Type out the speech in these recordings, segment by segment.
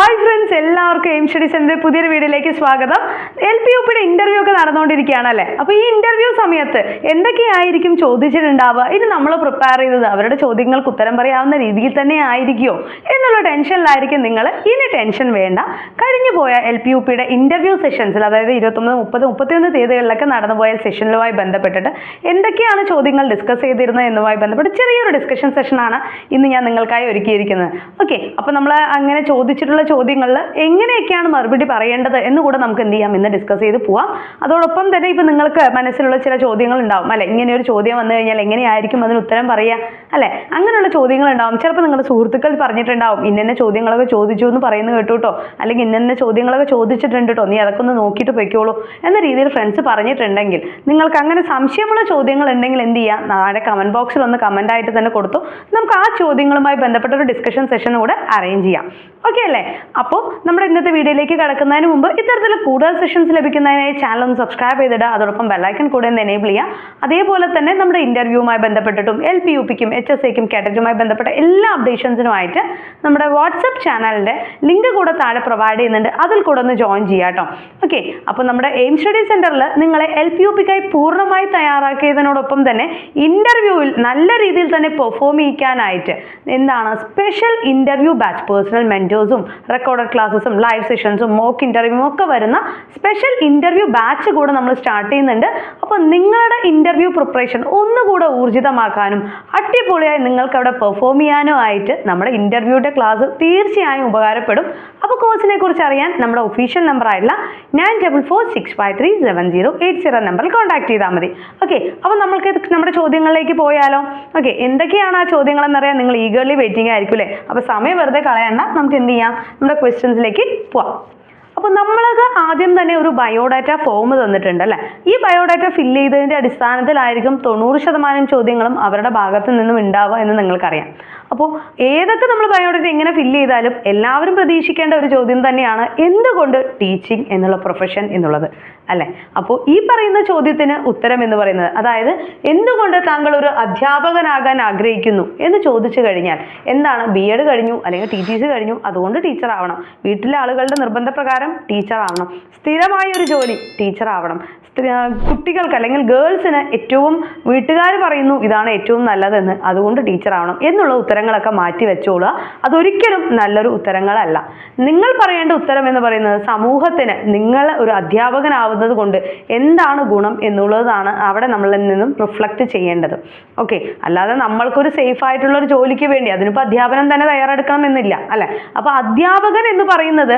Hi friends എല്ലാവർക്കും aim study സെന്ററിന്റെ പുതിയൊരു വീഡിയോയിലേക്ക് സ്വാഗതം. എൽ പി യു പിയുടെ ഇന്റർവ്യൂ ഒക്കെ നടന്നുകൊണ്ടിരിക്കുകയാണ് അല്ലേ? അപ്പോൾ ഈ ഇന്റർവ്യൂ സമയത്ത് എന്തൊക്കെയായിരിക്കും ചോദിച്ചിട്ടുണ്ടാവുക? ഇനി നമ്മൾ പ്രിപ്പയർ ചെയ്തത് അവരുടെ ചോദ്യങ്ങൾക്ക് ഉത്തരം പറയാവുന്ന രീതിയിൽ തന്നെ ആയിരിക്കുമോ? എന്നുള്ള ടെൻഷനിലായിരിക്കും നിങ്ങൾ. ഇനി ടെൻഷൻ വേണ്ട. കഴിഞ്ഞു പോയ എൽ പി യു പിയുടെ ഇന്റർവ്യൂ സെഷൻസിൽ അതായത് ഇരുപത്തൊമ്പത് മുപ്പത് മുപ്പത്തിയൊന്ന് തീയതികളിലൊക്കെ നടന്നുപോയ സെഷനുമായി ബന്ധപ്പെട്ടിട്ട് എന്തൊക്കെയാണ് ചോദ്യങ്ങൾ ഡിസ്കസ് ചെയ്തിരുന്നത് എന്നുമായി ബന്ധപ്പെട്ട് ചെറിയൊരു ഡിസ്കഷൻ സെഷനാണ് ഇന്ന് ഞാൻ നിങ്ങൾക്കായി ഒരുക്കിയിരിക്കുന്നത്. ഓക്കെ അപ്പോൾ നമ്മൾ അങ്ങനെ ചോദിച്ചിട്ടുള്ള ചോദ്യങ്ങളിൽ എങ്ങനെയൊക്കെയാണ് മറുപടി പറയേണ്ടത് എന്ന് കൂടെ നമുക്ക് എന്ത് ചെയ്യാം? ഇന്ന് ഡിസ്കസ് ചെയ്ത് പോവാം. അതോടൊപ്പം തന്നെ ഇപ്പം നിങ്ങൾക്ക് മനസ്സിലുള്ള ചില ചോദ്യങ്ങൾ ഉണ്ടാവും അല്ലെ? ഇങ്ങനെ ഒരു ചോദ്യം വന്നു കഴിഞ്ഞാൽ എങ്ങനെയായിരിക്കും അതിന് ഉത്തരം പറയുക? അല്ലെ? അങ്ങനെയുള്ള ചോദ്യങ്ങൾ ഉണ്ടാവും ചിലപ്പോൾ നിങ്ങളുടെ സുഹൃത്തുക്കൾ പറഞ്ഞിട്ടുണ്ടാവും ഇന്നെ ചോദ്യങ്ങളൊക്കെ ചോദിച്ചു എന്ന് പറയുന്നത് കേട്ടു കേട്ടോ അല്ലെങ്കിൽ ഇന്നെ ചോദ്യങ്ങളൊക്കെ ചോദിച്ചിട്ടുണ്ട് കേട്ടോ നീ അതൊക്കെ ഒന്ന് നോക്കിയിട്ട് പൊയ്ക്കോളൂ എന്ന രീതിയിൽ ഫ്രണ്ട്സ് പറഞ്ഞിട്ടുണ്ടെങ്കിൽ നിങ്ങൾക്ക് അങ്ങനെ സംശയമുള്ള ചോദ്യങ്ങൾ ഉണ്ടെങ്കിൽ എന്ത് ചെയ്യാം? നാളെ കമന്റ് ബോക്സിൽ ഒന്ന് കമന്റ് ആയിട്ട് തന്നെ കൊടുത്തു. നമുക്ക് ആ ചോദ്യങ്ങളുമായി ബന്ധപ്പെട്ട ഒരു ഡിസ്കഷൻ സെഷൻ കൂടെ അറേഞ്ച് ചെയ്യാം. ഓക്കെ അല്ലേ? അപ്പോൾ നമ്മുടെ ഇന്നത്തെ വീഡിയോയിലേക്ക് കടക്കുന്നതിന് മുമ്പ് ഇത്തരത്തിൽ കൂടുതൽ സെഷൻസ് ലഭിക്കുന്നതിനായി ചാനൽ ഒന്ന് സബ്സ്ക്രൈബ് ചെയ്തിടുക. അതോടൊപ്പം ബെല്ലൈക്കൻ കൂടെ ഒന്ന് എനേബിൾ ചെയ്യുക. അതേപോലെ തന്നെ നമ്മുടെ ഇന്റർവ്യൂവുമായി ബന്ധപ്പെട്ടിട്ടും എൽ പി യു പിക്കും എച്ച് എസ് എക്കും കാറ്റഗറിയുമായി ബന്ധപ്പെട്ട എല്ലാ അപ്ഡേഷൻസിനുമായിട്ട് നമ്മുടെ വാട്സപ്പ് ചാനലിന്റെ ലിങ്ക് കൂടെ താഴെ പ്രൊവൈഡ് ചെയ്യുന്നുണ്ട്. അതിൽ കൂടെ ഒന്ന് ജോയിൻ ചെയ്യാം കേട്ടോ. ഓക്കെ അപ്പോൾ നമ്മുടെ എയിം സ്റ്റഡി സെന്ററിൽ നിങ്ങളെ എൽ പി യു പിക്കായി പൂർണമായി തയ്യാറാക്കിയതിനോടൊപ്പം തന്നെ ഇന്റർവ്യൂവിൽ നല്ല രീതിയിൽ തന്നെ പെർഫോം ചെയ്യിക്കാനായിട്ട് എന്താണ് സ്പെഷ്യൽ ഇന്റർവ്യൂ ബാച്ച് പേഴ്സണൽ മെന്റേഴ്സും റെക്കോർഡഡ് ക്ലാസ്സസും ലൈവ് സെഷൻസും മോക്ക് ഇന്റർവ്യൂവും ഒക്കെ വരുന്ന സ്പെഷ്യൽ ഇന്റർവ്യൂ ബാച്ച് കൂടെ നമ്മൾ സ്റ്റാർട്ട് ചെയ്യുന്നുണ്ട്. അപ്പോൾ നിങ്ങളുടെ ഇന്റർവ്യൂ പ്രിപ്പറേഷൻ ഒന്നുകൂടെ ഊർജിതമാക്കാനും അടിപൊളിയായി നിങ്ങൾക്ക് അവിടെ പെർഫോം ചെയ്യാനും ആയിട്ട് നമ്മുടെ ഇന്റർവ്യൂയുടെ ക്ലാസ് തീർച്ചയായും ഉപകാരപ്പെടും. അപ്പോൾ കോഴ്സിനെ കുറിച്ച് അറിയാൻ നമ്മുടെ ഒഫീഷ്യൽ നമ്പർ ആയിട്ടുള്ള nine double four six five three seven zero eight zero നമ്പറിൽ കോൺടാക്ട് ചെയ്താൽ മതി. ഓക്കെ അപ്പോൾ നമ്മൾക്ക് നമ്മുടെ ചോദ്യങ്ങളിലേക്ക് പോയാലോ? ഓക്കെ എന്തൊക്കെയാണ് ആ ചോദ്യങ്ങൾ എന്നറിയാൻ നിങ്ങൾ ഈഗർലി വെയിറ്റിംഗ് ആയിരിക്കും അല്ലേ? അപ്പോൾ സമയം വെറുതെ കളയണ്ട നമുക്ക് എന്ത് ചെയ്യാം? നമ്മുടെ ക്വസ്റ്റ്യൻസിലേക്ക് പോവാം. അപ്പോൾ നമ്മൾക്ക് ആദ്യം തന്നെ ഒരു ബയോഡാറ്റ ഫോം തന്നിട്ടുണ്ട് അല്ലേ? ഈ ബയോഡാറ്റ ഫില്ല് ചെയ്തതിന്റെ അടിസ്ഥാനത്തിലായിരിക്കും തൊണ്ണൂറ് ശതമാനം ചോദ്യങ്ങളും അവരുടെ ഭാഗത്ത് നിന്നും ഉണ്ടാവുക എന്ന് നിങ്ങൾക്കറിയാം. അപ്പോൾ ഏതൊക്കെ നമ്മൾ ബയോഡേറ്റ എങ്ങനെ ഫില്ല് ചെയ്താലും എല്ലാവരും പ്രതീക്ഷിക്കേണ്ട ഒരു ചോദ്യം തന്നെയാണ് എന്തുകൊണ്ട് ടീച്ചിങ് എന്നുള്ള പ്രൊഫഷൻ എന്നുള്ളത്. അല്ലേ? അപ്പോൾ ഈ പറയുന്ന ചോദ്യത്തിന് ഉത്തരം എന്ന് പറയുന്നത് അതായത് എന്തുകൊണ്ട് താങ്കൾ ഒരു അധ്യാപകനാകാൻ ആഗ്രഹിക്കുന്നു എന്ന് ചോദിച്ചു കഴിഞ്ഞാൽ എന്താണ് ബി എഡ് കഴിഞ്ഞു അല്ലെങ്കിൽ ടി ടി സി കഴിഞ്ഞു അതുകൊണ്ട് ടീച്ചർ ആവണം. വീട്ടിലെ ആളുകളുടെ നിർബന്ധപ്രകാരം ടീച്ചർ ആവണം. സ്ഥിരമായ ഒരു ജോലി ടീച്ചർ ആവണം. കുട്ടികൾക്ക് അല്ലെങ്കിൽ ഗേൾസിന് ഏറ്റവും വീട്ടുകാർ പറയുന്നു ഇതാണ് ഏറ്റവും നല്ലതെന്ന്. അതുകൊണ്ട് ടീച്ചർ ആവണം എന്നുള്ള ഉത്തരങ്ങളൊക്കെ മാറ്റി വെച്ചോളുക. അതൊരിക്കലും നല്ലൊരു ഉത്തരങ്ങളല്ല. നിങ്ങൾ പറയേണ്ട ഉത്തരം എന്ന് പറയുന്നത് സമൂഹത്തിന് നിങ്ങൾ ഒരു അധ്യാപകനാവുന്നത് കൊണ്ട് എന്താണ് ഗുണം എന്നുള്ളതാണ് അവിടെ നമ്മളിൽ നിന്നും റിഫ്ലക്റ്റ് ചെയ്യേണ്ടത്. ഓക്കെ. അല്ലാതെ നമ്മൾക്കൊരു സേഫ് ആയിട്ടുള്ള ഒരു ജോലിക്ക് വേണ്ടി അതിനിപ്പോൾ അധ്യാപനം തന്നെ തയ്യാറെടുക്കണം എന്നില്ല അല്ലെ? അപ്പോൾ അധ്യാപകൻ എന്ന് പറയുന്നത്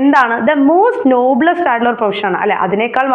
എന്താണ്? ദ മോസ്റ്റ് നോബ്ലസ്റ്റ് ആയിട്ടുള്ള ഒരു പ്രൊഫഷനാണ് അല്ലെ? അതിനേക്കാൾ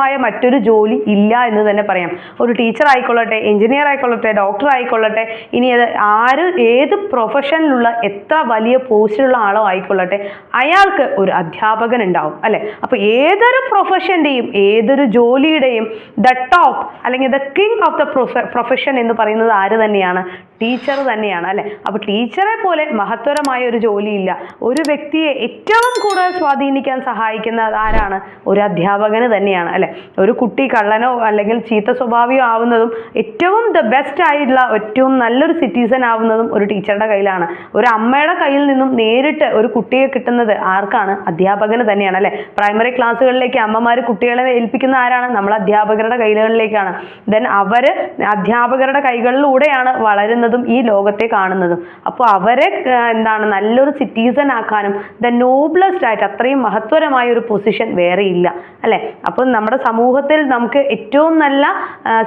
മഹത്വരമായ മറ്റൊരു ജോലി ഇല്ല എന്ന് തന്നെ പറയാം. ഒരു ടീച്ചർ ആയിക്കൊള്ളട്ടെ എഞ്ചിനീയർ ആയിക്കൊള്ളട്ടെ ഡോക്ടർ ആയിക്കൊള്ളട്ടെ ഇനി അത് ആര് ഏത് പ്രൊഫഷനിലുള്ള എത്ര വലിയ പോസ്റ്റിലുള്ള ആളോ ആയിക്കൊള്ളട്ടെ അയാൾക്ക് ഒരു അധ്യാപകൻ ഉണ്ടാവും അല്ലെ? അപ്പോൾ ഏതൊരു പ്രൊഫഷന്റെയും ഏതൊരു ജോലിയുടെയും ദ ടോപ്പ് അല്ലെങ്കിൽ the king of the profession എന്ന് പറയുന്നത് ആര് തന്നെയാണ്? ടീച്ചർ തന്നെയാണ് അല്ലെ? അപ്പോൾ ടീച്ചറെ പോലെ മഹത്വരമായ ഒരു ജോലിയില്ല. ഒരു വ്യക്തിയെ ഏറ്റവും കൂടുതൽ സ്വാധീനിക്കാൻ സഹായിക്കുന്ന ആരാണ്? ഒരു അധ്യാപകന് തന്നെയാണ് അല്ലെ? ഒരു കുട്ടി കള്ളനോ അല്ലെങ്കിൽ ചീത്ത സ്വഭാവിയോ ആവുന്നതും ഏറ്റവും ദ ബെസ്റ്റ് ആയിട്ടുള്ള ഏറ്റവും നല്ലൊരു സിറ്റിസൺ ആവുന്നതും ഒരു ടീച്ചറുടെ കയ്യിലാണ്. ഒരു അമ്മയുടെ കയ്യിൽ നിന്നും നേരിട്ട് ഒരു കുട്ടിയെ കിട്ടുന്നത് ആർക്കാണ്? അധ്യാപകന് തന്നെയാണ് അല്ലെ? പ്രൈമറി ക്ലാസ്സുകളിലേക്ക് അമ്മമാർ കുട്ടികളെ ഏൽപ്പിക്കുന്ന ആരാണ്? നമ്മൾ അധ്യാപകരുടെ കൈകളിലേക്കാണ് ദെൻ അവർ അധ്യാപകരുടെ കൈകളിലൂടെയാണ് വളരുന്നതും. ഈ ലോകത്തെ കാണുന്നതും. അപ്പോൾ അവരെ എന്താണ് നല്ലൊരു സിറ്റിസൺ ആക്കാനും ദ നോബ്ലസ്റ്റ് ആയിട്ട് അത്രയും മഹത്വരമായ ഒരു പൊസിഷൻ വേറെ ഇല്ല. അല്ലെ? അപ്പോൾ നമ്മുടെ സമൂഹത്തിൽ നമുക്ക് ഏറ്റവും നല്ല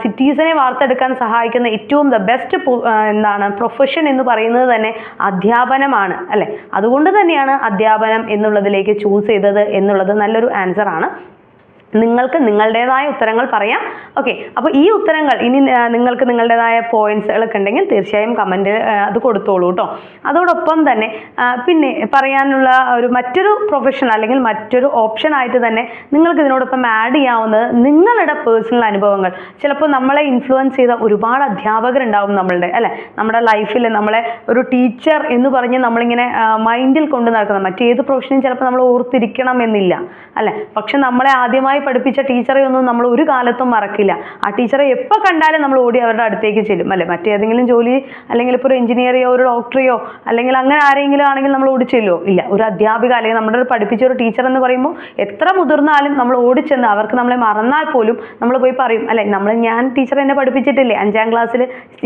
സിറ്റീസനെ വാർത്തെടുക്കാൻ സഹായിക്കുന്ന ഏറ്റവും ദ ബെസ്റ്റ് എന്താണ് പ്രൊഫഷൻ എന്ന് പറയുന്നത് തന്നെ അധ്യാപനമാണ്. അല്ലെ? അതുകൊണ്ട് തന്നെയാണ് അധ്യാപനം എന്നുള്ളതിലേക്ക് ചൂസ് ചെയ്തത് എന്നുള്ളത് നല്ലൊരു ആൻസർ ആണ്. നിങ്ങൾക്ക് നിങ്ങളുടേതായ ഉത്തരങ്ങൾ പറയാം. ഓക്കെ അപ്പോൾ ഈ ഉത്തരങ്ങൾ ഇനി നിങ്ങൾക്ക് നിങ്ങളുടേതായ പോയിന്റ്സുകളൊക്കെ ഉണ്ടെങ്കിൽ തീർച്ചയായും കമന്റ് അത് കൊടുത്തോളൂ കേട്ടോ അതോടൊപ്പം തന്നെ പിന്നെ പറയാനുള്ള ഒരു മറ്റൊരു പ്രൊഫഷൻ അല്ലെങ്കിൽ മറ്റൊരു ഓപ്ഷൻ ആയിട്ട് തന്നെ നിങ്ങൾക്ക് ഇതിനോടൊപ്പം ആഡ് ചെയ്യാവുന്നത് നിങ്ങളുടെ പേഴ്സണൽ അനുഭവങ്ങൾ. ചിലപ്പോൾ നമ്മളെ ഇൻഫ്ലുവൻസ് ചെയ്ത ഒരുപാട് അധ്യാപകരുണ്ടാവും നമ്മളുടെ അല്ലെ? നമ്മുടെ ലൈഫിൽ നമ്മളെ ഒരു ടീച്ചർ എന്ന് പറഞ്ഞ് നമ്മളിങ്ങനെ മൈൻഡിൽ കൊണ്ട് നടക്കുന്ന മറ്റേത് പ്രൊഫഷനും ചിലപ്പോൾ നമ്മൾ ഓർത്തിരിക്കണം എന്നില്ല അല്ലെ? പക്ഷെ നമ്മളെ ആദ്യമായി പഠിപ്പിച്ച ടീച്ചറെ ഒന്നും നമ്മൾ ഒരു കാലത്തും മറക്കില്ല. ആ ടീച്ചറെ എപ്പോൾ കണ്ടാലും നമ്മൾ ഓടി അവരുടെ അടുത്തേക്ക് ചെല്ലും. അല്ലെ? മറ്റേതെങ്കിലും ജോലി അല്ലെങ്കിൽ ഇപ്പോൾ ഒരു എഞ്ചിനീയറെയോ ഒരു ഡോക്ടറെയോ അല്ലെങ്കിൽ അങ്ങനെ ആരെങ്കിലും ആണെങ്കിൽ നമ്മൾ ഓടി ചെല്ലുമോ ഇല്ല. ഒരു അധ്യാപിക അല്ലെങ്കിൽ നമ്മുടെ ഒരു പഠിപ്പിച്ച ഒരു ടീച്ചർ എന്ന് പറയുമ്പോൾ എത്ര മുതിർന്നാലും നമ്മൾ ഓടി ചെന്ന് അവർക്ക് നമ്മളെ മറന്നാൽ പോലും നമ്മൾ പോയി പറയും അല്ലെ നമ്മൾ ഞാൻ ടീച്ചർ എന്നെ പഠിപ്പിച്ചിട്ടില്ലേ? അഞ്ചാം ക്ലാസ്സിൽ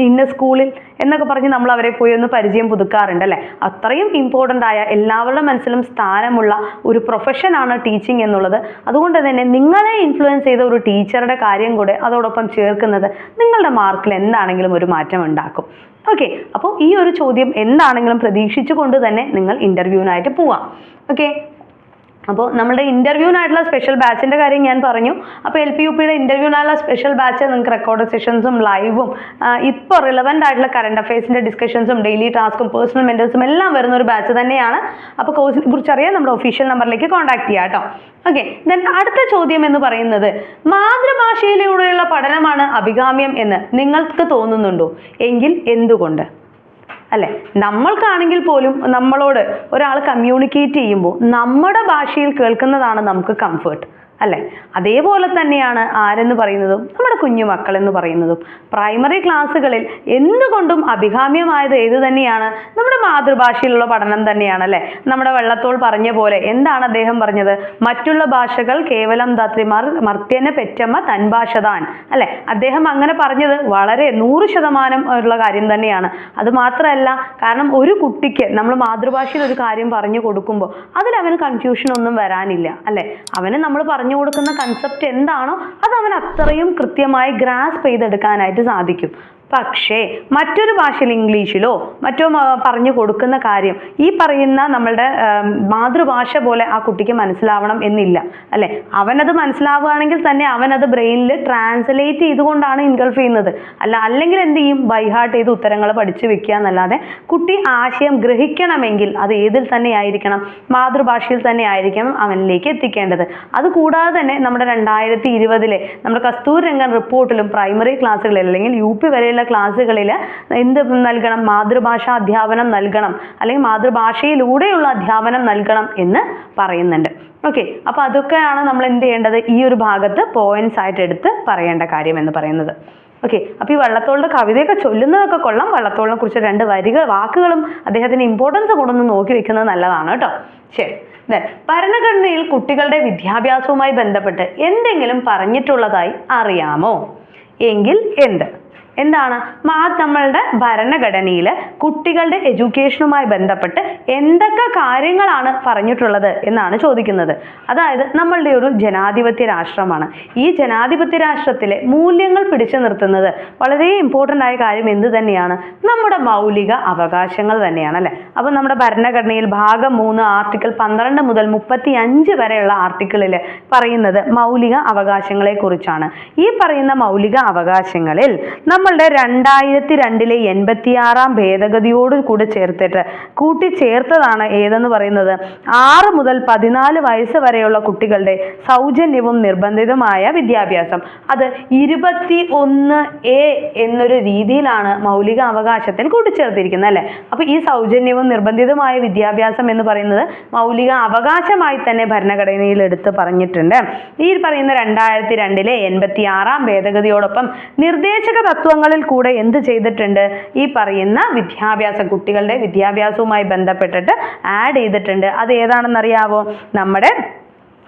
ഇന്ന സ്കൂളിൽ എന്നൊക്കെ പറഞ്ഞ് നമ്മൾ അവരെ പോയി ഒന്ന് പരിചയം പുതുക്കാറുണ്ട് അല്ലേ? അത്രയും ഇമ്പോർട്ടന്റ് ആയ എല്ലാവരുടെ മനസ്സിലും സ്ഥാനമുള്ള ഒരു പ്രൊഫഷനാണ് ടീച്ചിങ് എന്നുള്ളത്. അതുകൊണ്ട് തന്നെ നിങ്ങളെ ഇൻഫ്ലുവൻസ് ചെയ്ത ഒരു ടീച്ചറുടെ കാര്യം കൂടെ അതോടൊപ്പം ചേർക്കുന്നത് നിങ്ങളുടെ മാർക്കിൽ എന്താണെങ്കിലും ഒരു മാറ്റം ഉണ്ടാക്കും. ഓക്കെ അപ്പോൾ ഈ ഒരു ചോദ്യം എന്താണെങ്കിലും പ്രതീക്ഷിച്ചുകൊണ്ട് തന്നെ നിങ്ങൾ ഇന്റർവ്യൂവിനായിട്ട് പോവാം. ഓക്കെ അപ്പോൾ നമ്മുടെ ഇന്റർവ്യൂവിനായിട്ടുള്ള സ്പെഷ്യൽ ബാച്ചിന്റെ കാര്യം ഞാൻ പറഞ്ഞു. അപ്പോൾ എൽ പി യു പിയുടെ ഇന്റർവ്യൂവിനായുള്ള സ്പെഷ്യൽ ബാച്ച് നിങ്ങൾക്ക് റെക്കോർഡ് സെഷൻസും ലൈവും ഇപ്പോൾ റിലവന്റ് ആയിട്ടുള്ള കറണ്ട് അഫയേഴ്സിന്റെ ഡിസ്കഷൻസും ഡെയിലി ടാസ്കും പേഴ്സണൽ മെന്റേഴ്സും എല്ലാം വരുന്ന ഒരു ബാച്ച് തന്നെയാണ്. അപ്പോൾ കോഴ്സിനെ കുറിച്ച് അറിയാൻ നമ്മുടെ ഒഫീഷ്യൽ നമ്പറിലേക്ക് കോൺടാക്ട് ചെയ്യാം കേട്ടോ ഓക്കെ ദെൻ അടുത്ത ചോദ്യം എന്ന് പറയുന്നത് മാതൃഭാഷയിലൂടെയുള്ള പഠനമാണ് അഭികാമ്യം എന്ന് നിങ്ങൾക്ക് തോന്നുന്നുണ്ടോ? എങ്കിൽ എന്തുകൊണ്ട്? അല്ലെ? നമ്മൾക്കാണെങ്കിൽ പോലും നമ്മളോട് ഒരാൾ കമ്മ്യൂണിക്കേറ്റ് ചെയ്യുമ്പോൾ നമ്മുടെ ഭാഷയിൽ കേൾക്കുന്നതാണ് നമുക്ക് കംഫേർട്ട് അല്ലെ? അതേപോലെ തന്നെയാണ് ആരെന്ന് പറയുന്നതും നമ്മുടെ കുഞ്ഞു മക്കൾ എന്ന് പറയുന്നതും പ്രൈമറി ക്ലാസ്സുകളിൽ എന്തുകൊണ്ടും അഭികാമ്യമായത് ഏത് തന്നെയാണ്? നമ്മുടെ മാതൃഭാഷയിലുള്ള പഠനം തന്നെയാണ് അല്ലേ? നമ്മുടെ വെള്ളത്തോൾ പറഞ്ഞ പോലെ എന്താണ് അദ്ദേഹം പറഞ്ഞത്? മറ്റുള്ള ഭാഷകൾ കേവലം ധാത്രിമാർ മർത്യനെ പെറ്റമ്മ തൻ ഭാഷ അല്ലെ? അദ്ദേഹം അങ്ങനെ പറഞ്ഞത് വളരെ നൂറ് ശതമാനം ഉള്ള കാര്യം തന്നെയാണ്. അത് മാത്രമല്ല കാരണം ഒരു കുട്ടിക്ക് നമ്മൾ മാതൃഭാഷയിൽ ഒരു കാര്യം പറഞ്ഞു കൊടുക്കുമ്പോൾ അതിൽ അവന് കൺഫ്യൂഷൻ ഒന്നും വരാനില്ല അല്ലേ? അവന് നമ്മൾ പറഞ്ഞു കൊടുക്കുന്ന കൺസെപ്റ്റ് എന്താണോ അത് അവൻ അത്രയും കൃത്യമായി ഗ്രാസ്പ് ചെയ്തെടുക്കാനായിട്ട് സാധിക്കും. പക്ഷേ മറ്റൊരു ഭാഷയിൽ ഇംഗ്ലീഷിലോ മറ്റോ പറഞ്ഞു കൊടുക്കുന്ന കാര്യം ഈ പറയുന്ന നമ്മളുടെ മാതൃഭാഷ പോലെ ആ കുട്ടിക്ക് മനസ്സിലാവണം എന്നില്ല. അല്ലെ? അവനത് മനസ്സിലാവുകയാണെങ്കിൽ തന്നെ അവനത് ബ്രെയിനിൽ ട്രാൻസ്ലേറ്റ് ചെയ്തുകൊണ്ടാണ് ഇൻഗൾഫ് ചെയ്യുന്നത്. അല്ല അല്ലെങ്കിൽ എന്ത് ചെയ്യും? ബൈഹാർട്ട് ചെയ്ത് ഉത്തരങ്ങൾ പഠിച്ചു വെക്കുക എന്നല്ലാതെ കുട്ടി ആശയം ഗ്രഹിക്കണമെങ്കിൽ അത് ഏതിൽ തന്നെ ആയിരിക്കണം? മാതൃഭാഷയിൽ തന്നെ ആയിരിക്കണം അവനിലേക്ക് എത്തിക്കേണ്ടത്. അതുകൂടാതെ തന്നെ നമ്മുടെ രണ്ടായിരത്തി ഇരുപതിലെ നമ്മുടെ കസ്തൂർ രംഗൻ റിപ്പോർട്ടിലും പ്രൈമറി ക്ലാസ്സുകളിൽ അല്ലെങ്കിൽ യു പി ക്ലാസ്സുകളിൽ എന്ത് നൽകണം? മാതൃഭാഷാ അധ്യാപനം നൽകണം. അല്ലെങ്കിൽ മാതൃഭാഷയിലൂടെയുള്ള അധ്യാപനം നൽകണം എന്ന് പറയുന്നുണ്ട്. ഓക്കെ അപ്പോൾ അതൊക്കെയാണ് നമ്മൾ എന്ത് ചെയ്യേണ്ടത്? ഈ ഒരു ഭാഗത്ത് പോയിന്റ്സ് ആയിട്ട് എടുത്ത് പറയേണ്ട കാര്യം എന്ന് പറയുന്നത്. ഓക്കെ അപ്പോൾ ഈ വള്ളത്തോളിന്റെ കവിതയൊക്കെ ചൊല്ലുന്നതൊക്കെ കൊള്ളാം. വള്ളത്തോളിനെ കുറിച്ച് രണ്ട് വരികൾ വാക്കുകളും അദ്ദേഹത്തിന് ഇമ്പോർട്ടൻസ് കൊണ്ടൊന്ന് നോക്കി വെക്കുന്നത് നല്ലതാണ് കേട്ടോ. ശരി. ഭരണഘടനയിൽ കുട്ടികളുടെ വിദ്യാഭ്യാസവുമായി ബന്ധപ്പെട്ട് എന്തെങ്കിലും പറഞ്ഞിട്ടുള്ളതായി അറിയാമോ? എങ്കിൽ എന്ത്? എന്താണ്? നമ്മളുടെ ഭരണഘടനയിൽ കുട്ടികളുടെ എഡ്യൂക്കേഷനുമായി ബന്ധപ്പെട്ട് എന്തൊക്കെ കാര്യങ്ങളാണ് പറഞ്ഞിട്ടുള്ളത് എന്നാണ് ചോദിക്കുന്നത്. അതായത് നമ്മളുടെ ഒരു ജനാധിപത്യ രാഷ്ട്രമാണ്. ഈ ജനാധിപത്യ രാഷ്ട്രത്തിലെ മൂല്യങ്ങൾ പിടിച്ചു നിർത്തുന്നത് വളരെ ഇമ്പോർട്ടന്റ് ആയ കാര്യം എന്ത് തന്നെയാണ്? നമ്മുടെ മൗലിക അവകാശങ്ങൾ തന്നെയാണ് അല്ലേ? അപ്പോൾ നമ്മുടെ ഭരണഘടനയിൽ ഭാഗം മൂന്ന് ആർട്ടിക്കിൾ പന്ത്രണ്ട് മുതൽ മുപ്പത്തി അഞ്ച് വരെയുള്ള ആർട്ടിക്കിളിൽ പറയുന്നത് മൗലിക അവകാശങ്ങളെ കുറിച്ചാണ്. ഈ പറയുന്ന മൗലിക അവകാശങ്ങളിൽ നമ്മളുടെ രണ്ടായിരത്തി രണ്ടിലെ എൺപത്തിയാറാം ഭേദഗതിയോട് കൂടെ ചേർത്തിട്ട് കൂട്ടിച്ചേർത്തതാണ് ഏതെന്ന് പറയുന്നത്. ആറ് മുതൽ പതിനാല് വയസ്സ് വരെയുള്ള കുട്ടികളുടെ സൗജന്യവും നിർബന്ധിതമായ വിദ്യാഭ്യാസം. അത് ഇരുപത്തി ഒന്ന് എ എന്നൊരു രീതിയിലാണ് മൗലിക അവകാശത്തിൽ കൂട്ടിച്ചേർത്തിരിക്കുന്നത് അല്ലേ? അപ്പൊ ഈ സൗജന്യവും നിർബന്ധിതമായ വിദ്യാഭ്യാസം എന്ന് പറയുന്നത് മൗലിക അവകാശമായി തന്നെ ഭരണഘടനയിൽ എടുത്ത് പറഞ്ഞിട്ടുണ്ട്. ഈ പറയുന്ന രണ്ടായിരത്തി രണ്ടിലെ എൺപത്തി ആറാം ഭേദഗതിയോടൊപ്പം നിർദ്ദേശക തത്വങ്ങളിൽ കൂടെ എന്ത് ചെയ്തിട്ടുണ്ട്? ഈ പറയുന്ന വിദ്യാഭ്യാസം കുട്ടികളുടെ വിദ്യാഭ്യാസവുമായി ബന്ധപ്പെട്ടിട്ട് ആഡ് ചെയ്തിട്ടുണ്ട്. അത് ഏതാണെന്നറിയാവോ? നമ്മുടെ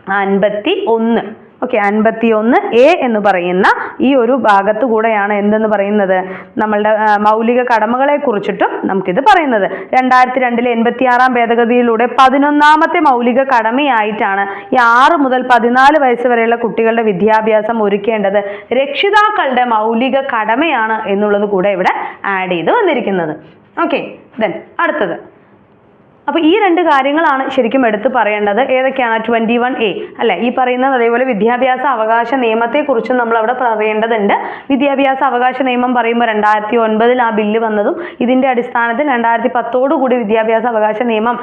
അൻപത്തി ഒന്ന് ഓക്കെ അൻപത്തി ഒന്ന് എ എന്ന് പറയുന്ന ഈ ഒരു ഭാഗത്തു കൂടെയാണ് എന്തെന്ന് പറയുന്നത്? നമ്മളുടെ മൗലിക കടമകളെ കുറിച്ചിട്ടും നമുക്കിത് പറയുന്നത്. രണ്ടായിരത്തി രണ്ടിലെ എൺപത്തി ആറാം ഭേദഗതിയിലൂടെ പതിനൊന്നാമത്തെ മൗലിക കടമയായിട്ടാണ് ഈ ആറ് മുതൽ പതിനാല് വയസ്സ് വരെയുള്ള കുട്ടികളുടെ വിദ്യാഭ്യാസം ഒരുക്കേണ്ടത്. രക്ഷിതാക്കളുടെ മൗലിക കടമയാണ് എന്നുള്ളത് കൂടെ ഇവിടെ ആഡ് ചെയ്ത് വന്നിരിക്കുന്നത്. ഓക്കെ ദെൻ അടുത്തത്. അപ്പോൾ ഈ രണ്ട് കാര്യങ്ങളാണ് ശരിക്കും എടുത്തു പറയേണ്ടത്. ഏതൊക്കെയാണ്? ട്വന്റി വൺ എ അല്ലെ? ഈ പറയുന്നത് അതേപോലെ വിദ്യാഭ്യാസ അവകാശ നിയമത്തെക്കുറിച്ചും നമ്മൾ അവിടെ പറയേണ്ടതുണ്ട്. വിദ്യാഭ്യാസ അവകാശ നിയമം പറയുമ്പോൾ രണ്ടായിരത്തി ഒൻപതിൽ ആ ബില്ല് വന്നതും ഇതിന്റെ അടിസ്ഥാനത്തിൽ രണ്ടായിരത്തി പത്തോടു കൂടി വിദ്യാഭ്യാസ അവകാശ നിയമം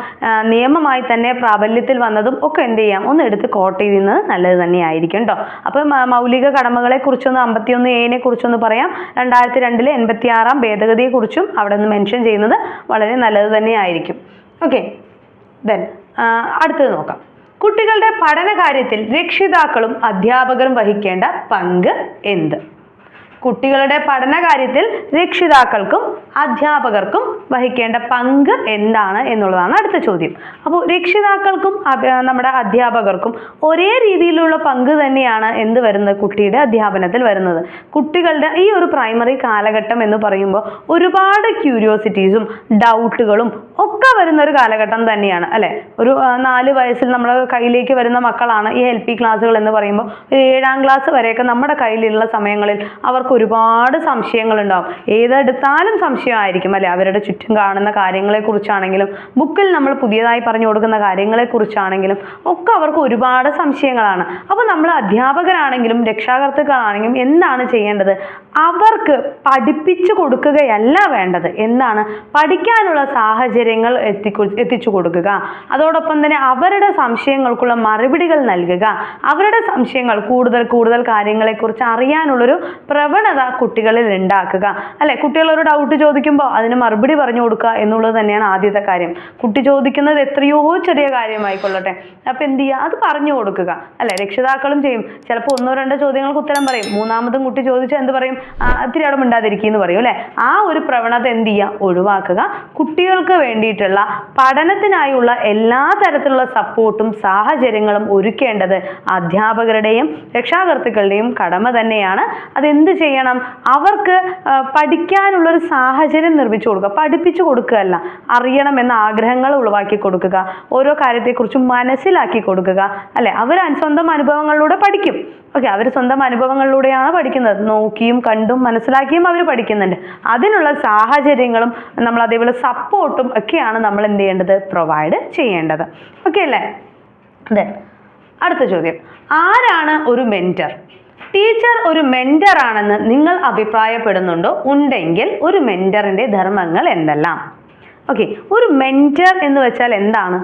നിയമമായി തന്നെ പ്രാബല്യത്തിൽ വന്നതും ഒക്കെ എന്ത് ചെയ്യാം? ഒന്ന് എടുത്ത് കോട്ട് ചെയ്യുന്നത് നല്ലത് തന്നെയായിരിക്കും കേട്ടോ അപ്പം മൗലിക കടമകളെ കുറിച്ചൊന്ന് അമ്പത്തിയൊന്ന് എനെ കുറിച്ചൊന്ന് പറയാം. രണ്ടായിരത്തി രണ്ടിലെ എൺപത്തി ആറാം ഭേദഗതിയെക്കുറിച്ചും അവിടെ നിന്ന് മെൻഷൻ ചെയ്യുന്നത് വളരെ നല്ലത് തന്നെയായിരിക്കും. ഓക്കെ ദെൻ അടുത്തത് നോക്കാം. കുട്ടികളുടെ പഠന കാര്യത്തിൽ രക്ഷിതാക്കളും അധ്യാപകരും വഹിക്കേണ്ട പങ്ക് എന്ത്? കുട്ടികളുടെ പഠന കാര്യത്തിൽ രക്ഷിതാക്കൾക്കും അധ്യാപകർക്കും വഹിക്കേണ്ട പങ്ക് എന്താണ് എന്നുള്ളതാണ് അടുത്ത ചോദ്യം. അപ്പോൾ രക്ഷിതാക്കൾക്കും നമ്മുടെ അധ്യാപകർക്കും ഒരേ രീതിയിലുള്ള പങ്ക് തന്നെയാണ് എന്ത് വരുന്നത്? കുട്ടിയുടെ അധ്യാപനത്തിൽ വരുന്നത്. കുട്ടികളുടെ ഈ ഒരു പ്രൈമറി കാലഘട്ടം എന്ന് പറയുമ്പോൾ ഒരുപാട് ക്യൂരിയോസിറ്റീസും ഡൗട്ടുകളും ഒക്കെ വരുന്ന ഒരു കാലഘട്ടം തന്നെയാണ് അല്ലെ? ഒരു നാല് വയസ്സിൽ നമ്മുടെ കയ്യിലേക്ക് വരുന്ന മക്കളാണ് ഈ എൽ പി ക്ലാസ്സുകൾ എന്ന് പറയുമ്പോൾ ഏഴാം ക്ലാസ് വരെയൊക്കെ നമ്മുടെ കയ്യിലുള്ള സമയങ്ങളിൽ അവർക്ക് ഒരുപാട് സംശയങ്ങൾ ഉണ്ടാവും ഏതെടുത്താലും സംശയമായിരിക്കും അല്ലെ? അവരുടെ ചുറ്റും കാണുന്ന കാര്യങ്ങളെ കുറിച്ചാണെങ്കിലും ബുക്കിൽ നമ്മൾ പുതിയതായി പറഞ്ഞു കൊടുക്കുന്ന കാര്യങ്ങളെ കുറിച്ചാണെങ്കിലും ഒക്കെ അവർക്ക് ഒരുപാട് സംശയങ്ങളാണ്. അപ്പോൾ നമ്മൾ അധ്യാപകരാണെങ്കിലും രക്ഷാകർത്താക്കളാണെങ്കിലും എന്താണ് ചെയ്യേണ്ടത്? അവർക്ക് പഠിപ്പിച്ചു കൊടുക്കുകയല്ല വേണ്ടത്. എന്താണ്? പഠിക്കാനുള്ള സാഹചര്യങ്ങൾ എത്തിച്ചു കൊടുക്കുക. അതോടൊപ്പം തന്നെ അവരുടെ സംശയങ്ങൾക്കുള്ള മറുപടികൾ നൽകുക. അവരുടെ സംശയങ്ങൾ കൂടുതൽ കൂടുതൽ കാര്യങ്ങളെക്കുറിച്ച് അറിയാനുള്ളൊരു പ്രവണത കുട്ടികളിൽ ഉണ്ടാക്കുക അല്ലെ? കുട്ടികൾ ഒരു ഡൗട്ട് ചോദിക്കുമ്പോൾ അതിന് മറുപടി പറഞ്ഞു കൊടുക്കുക എന്നുള്ളത് തന്നെയാണ് ആദ്യത്തെ കാര്യം. കുട്ടി ചോദിക്കുന്നത് എത്രയോ ചെറിയ കാര്യമായിക്കൊള്ളട്ടെ. അപ്പൊ എന്ത് ചെയ്യുക അത് പറഞ്ഞു കൊടുക്കുക. അല്ലെ? രക്ഷിതാക്കളും ചെയ്യും. ചിലപ്പോൾ ഒന്നോ രണ്ടോ ചോദ്യങ്ങൾക്ക് ഉത്തരം പറയും. മൂന്നാമതും കുട്ടി ചോദിച്ചാൽ എന്ത് പറയും? ഇത്തിരി അവിടെ മിണ്ടാതിരിക്കുന്നു പറയും അല്ലെ? ആ ഒരു പ്രവണത എന്ത് ചെയ്യുക ഒഴിവാക്കുക. കുട്ടികൾക്ക് വേണ്ടിയിട്ടുള്ള പഠനത്തിനായുള്ള എല്ലാ തരത്തിലുള്ള സപ്പോർട്ടും സാഹചര്യങ്ങളും ഒരുക്കേണ്ടത് അധ്യാപകരുടെയും രക്ഷാകർത്തുക്കളുടെയും കടമ തന്നെയാണ്. അതെന്ത് ചെയ്യണം. അവർക്ക് പഠിക്കാനുള്ളൊരു സാഹചര്യം നിർമ്മിച്ചു കൊടുക്കുക. പഠിപ്പിച്ചു കൊടുക്കുകയല്ല. അറിയണമെന്ന ആഗ്രഹങ്ങൾ ഉളവാക്കി കൊടുക്കുക. ഓരോ കാര്യത്തെക്കുറിച്ചും മനസ്സിലാക്കി കൊടുക്കുക. അല്ലെ? അവർ സ്വന്തം അനുഭവങ്ങളിലൂടെ പഠിക്കും. ഓക്കെ അവർ സ്വന്തം അനുഭവങ്ങളിലൂടെയാണ് പഠിക്കുന്നത്. നോക്കിയും കണ്ടും മനസ്സിലാക്കിയും അവർ പഠിക്കുന്നുണ്ട്. അതിനുള്ള സാഹചര്യങ്ങളും നമ്മൾ അതേപോലെ സപ്പോർട്ടും ഒക്കെയാണ് നമ്മൾ എന്ത് ചെയ്യേണ്ടത്? പ്രൊവൈഡ് ചെയ്യേണ്ടത്. ഓക്കെ അല്ലേ? അതെ അടുത്ത ചോദ്യം. ആരാണ് ഒരു മെന്റർ ടീച്ചർ ഒരു മെന്റർ ആണെന്ന് നിങ്ങൾ അഭിപ്രായപ്പെടുന്നുണ്ടോ? ഉണ്ടെങ്കിൽ ഒരു മെന്ററിന്റെ ധർമ്മങ്ങൾ എന്തെല്ലാം? ഓക്കെ ഒരു മെന്റർ എന്ന് വെച്ചാൽ എന്താണ്?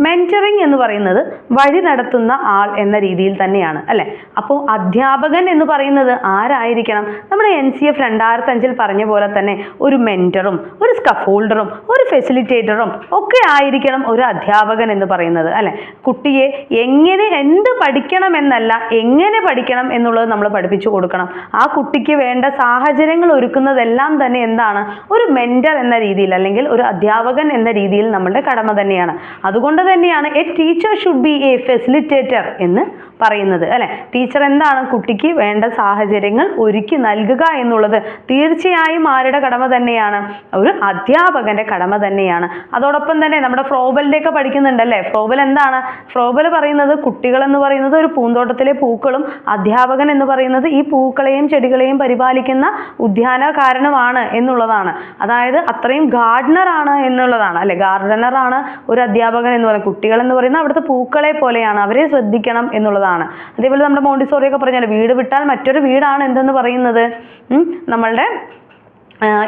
മെന്ററിങ് എന്ന് പറയുന്നത് വഴി നടത്തുന്ന ആൾ എന്ന രീതിയിൽ തന്നെയാണ് അല്ലെ? അപ്പോൾ അധ്യാപകൻ എന്ന് പറയുന്നത് ആരായിരിക്കണം? നമ്മുടെ എൻ സി എഫ് രണ്ടായിരത്തി അഞ്ചിൽ പറഞ്ഞ പോലെ തന്നെ ഒരു മെന്ററും ഒരു സ്കഫോൾഡറും ഒരു ഫെസിലിറ്റേറ്ററും ഒക്കെ ആയിരിക്കണം ഒരു അധ്യാപകൻ എന്ന് പറയുന്നത് അല്ലെ? കുട്ടിയെ എങ്ങനെ എന്ത് പഠിക്കണം എന്നല്ല എങ്ങനെ പഠിക്കണം എന്നുള്ളത് നമ്മൾ പഠിപ്പിച്ചു കൊടുക്കണം. ആ കുട്ടിക്ക് വേണ്ട സാഹചര്യങ്ങൾ ഒരുക്കുന്നതെല്ലാം തന്നെ എന്താണ്? ഒരു മെന്റർ എന്ന രീതിയിൽ അല്ലെങ്കിൽ ഒരു അധ്യാപകൻ എന്ന രീതിയിൽ നമ്മളുടെ കടമ തന്നെയാണ്. അതുകൊണ്ട് തന്നെയാണ് a teacher should be a facilitator എന്ന് പറയുന്നത് അല്ലെ? ടീച്ചർ എന്താണ് കുട്ടിക്ക് വേണ്ട സാഹചര്യങ്ങൾ ഒരുക്കി നൽകുക എന്നുള്ളത്? തീർച്ചയായും ആരുടെ കടമ തന്നെയാണ്? ഒരു അധ്യാപകന്റെ കടമ തന്നെയാണ്. അതോടൊപ്പം തന്നെ നമ്മുടെ ഫ്രോബലിന്റെ ഒക്കെ പഠിക്കുന്നുണ്ടല്ലേ ഫ്രോബൽ എന്താണ്? ഫ്രോബൽ പറയുന്നത് കുട്ടികൾ എന്ന് പറയുന്നത് ഒരു പൂന്തോട്ടത്തിലെ പൂക്കളും അധ്യാപകൻ എന്ന് പറയുന്നത് ഈ പൂക്കളെയും ചെടികളെയും പരിപാലിക്കുന്ന ഉദ്യാനകാരനുമാണ് എന്നുള്ളതാണ്. അതായത് അത്രയും ഗാർഡനർ ആണ് എന്നുള്ളതാണ് അല്ലെ? ഗാർഡനർ ആണ് ഒരു അധ്യാപകൻ എന്ന് പറയുന്നത്. കുട്ടികൾ എന്ന് പറയുന്നത് അവിടുത്തെ പൂക്കളെ പോലെയാണ്. അവരെ ശ്രദ്ധിക്കണം എന്നുള്ളതാണ്. അതേപോലെ നമ്മുടെ മോണ്ടിസോറിയൊക്കെ പറഞ്ഞാൽ വീട് വിട്ടാൽ മറ്റൊരു വീടാണ് എന്തെന്ന് പറയുന്നത്? നമ്മളുടെ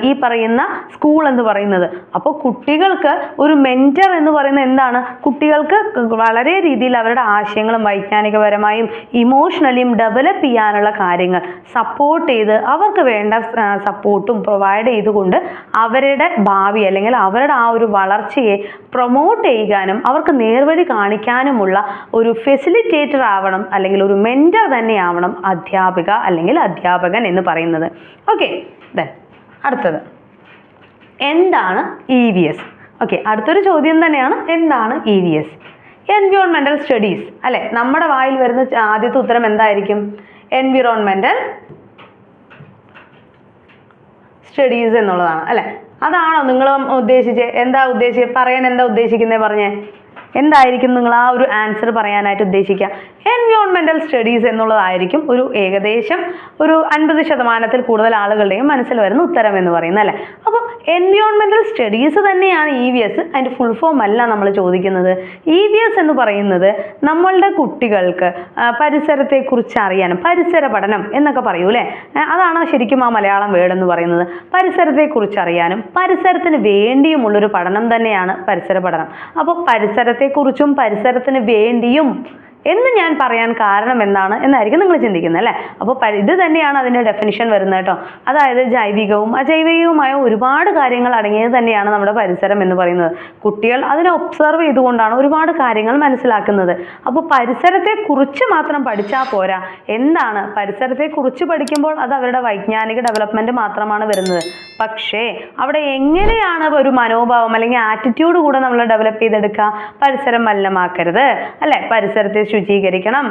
ഈ പറയുന്ന സ്കൂൾ എന്ന് പറയുന്നത്. അപ്പോൾ കുട്ടികൾക്ക് ഒരു മെന്റർ എന്ന് പറയുന്നത് എന്താണ്? കുട്ടികൾക്ക് വളരെ രീതിയിൽ അവരുടെ ആശയങ്ങളും വൈജ്ഞാനികപരമായും ഇമോഷണലിയും ഡെവലപ്പ് ചെയ്യാനുള്ള കാര്യങ്ങൾ സപ്പോർട്ട് ചെയ്ത് അവർക്ക് വേണ്ട സപ്പോർട്ടും പ്രൊവൈഡ് ചെയ്തുകൊണ്ട് അവരുടെ ഭാവി അല്ലെങ്കിൽ അവരുടെ ആ ഒരു വളർച്ചയെ പ്രൊമോട്ട് ചെയ്യാനും അവർക്ക് നേർവഴി കാണിക്കാനുമുള്ള ഒരു ഫെസിലിറ്റേറ്റർ ആവണം അല്ലെങ്കിൽ ഒരു മെന്റർ തന്നെയാവണം അധ്യാപിക അല്ലെങ്കിൽ അധ്യാപകൻ എന്ന് പറയുന്നത്. ഓക്കെ ദെൻ അടുത്തത്. എന്താണ് ഇ വി എസ് ഓക്കെ അടുത്തൊരു ചോദ്യം തന്നെയാണ്. എന്താണ് ഇ വി എസ് എൻവിയോൺമെന്റൽ സ്റ്റഡീസ് അല്ലെ നമ്മുടെ വായിൽ വരുന്ന ആദ്യത്തെ ഉത്തരം എന്തായിരിക്കും? എൻവിറോൺമെന്റൽ സ്റ്റഡീസ് എന്നുള്ളതാണ്. അല്ലെ അതാണോ നിങ്ങൾ ഉദ്ദേശിച്ചത് എന്താ ഉദ്ദേശിച്ചത് പറയാൻ എന്താ ഉദ്ദേശിക്കുന്നത് പറഞ്ഞേ? എന്തായിരിക്കും നിങ്ങൾ ആ ഒരു ആൻസർ പറയാനായിട്ട് ഉദ്ദേശിക്കുക? എൻവയോൺമെന്റൽ സ്റ്റഡീസ് എന്നുള്ളതായിരിക്കും ഒരു ഏകദേശം ഒരു അൻപത് ശതമാനത്തിൽ കൂടുതൽ ആളുകളുടെയും മനസ്സിൽ വരുന്ന ഉത്തരം എന്ന് പറയുന്നത് അല്ലേ? അപ്പോൾ എൻവയോൺമെന്റൽ സ്റ്റഡീസ് തന്നെയാണ് ഇ വി എസ് അതിന്റെ ഫുൾ ഫോം അല്ല നമ്മൾ ചോദിക്കുന്നത്. ഇ വി എസ് എന്ന് പറയുന്നത് നമ്മളുടെ കുട്ടികൾക്ക് പരിസരത്തെക്കുറിച്ച് അറിയാനും പരിസര പഠനം എന്നൊക്കെ പറയൂ അല്ലേ? അതാണ് ശരിക്കും ആ മലയാളം വേർഡ് എന്ന് പറയുന്നത്. പരിസരത്തെക്കുറിച്ച് അറിയാനും പരിസരത്തിന് വേണ്ടിയുമുള്ളൊരു പഠനം തന്നെയാണ് പരിസര പഠനം. അപ്പോൾ പരിസരത്തെക്കുറിച്ചും പരിസരത്തിന് വേണ്ടിയും എന്ന് ഞാൻ പറയാൻ കാരണം എന്താണ് എന്നായിരിക്കും നിങ്ങൾ ചിന്തിക്കുന്നത് അല്ലേ? അപ്പോൾ ഇത് തന്നെയാണ് അതിന്റെ ഡെഫിനിഷൻ വരുന്നത് കേട്ടോ. അതായത് ജൈവികവും അജൈവികവുമായ ഒരുപാട് കാര്യങ്ങൾ അടങ്ങിയത് തന്നെയാണ് നമ്മുടെ പരിസരം എന്ന് പറയുന്നത്. കുട്ടികൾ അതിനെ ഒബ്സർവ് ചെയ്തുകൊണ്ടാണ് ഒരുപാട് കാര്യങ്ങൾ മനസ്സിലാക്കുന്നത്. അപ്പോൾ പരിസരത്തെ കുറിച്ച് മാത്രം പഠിച്ചാൽ പോരാ. എന്താണ്? പരിസരത്തെ കുറിച്ച് പഠിക്കുമ്പോൾ അത് അവരുടെ വൈജ്ഞാനിക ഡെവലപ്മെന്റ് മാത്രമാണ് വരുന്നത്. പക്ഷേ അവിടെ എങ്ങനെയാണ് ഒരു മനോഭാവം അല്ലെങ്കിൽ ആറ്റിറ്റ്യൂഡ് കൂടെ നമ്മൾ ഡെവലപ്പ് ചെയ്തെടുക്കുക? പരിസരം മലിനമാക്കരുത് അല്ലെ? പരിസരത്തെ ശുചീകരിക്കണം.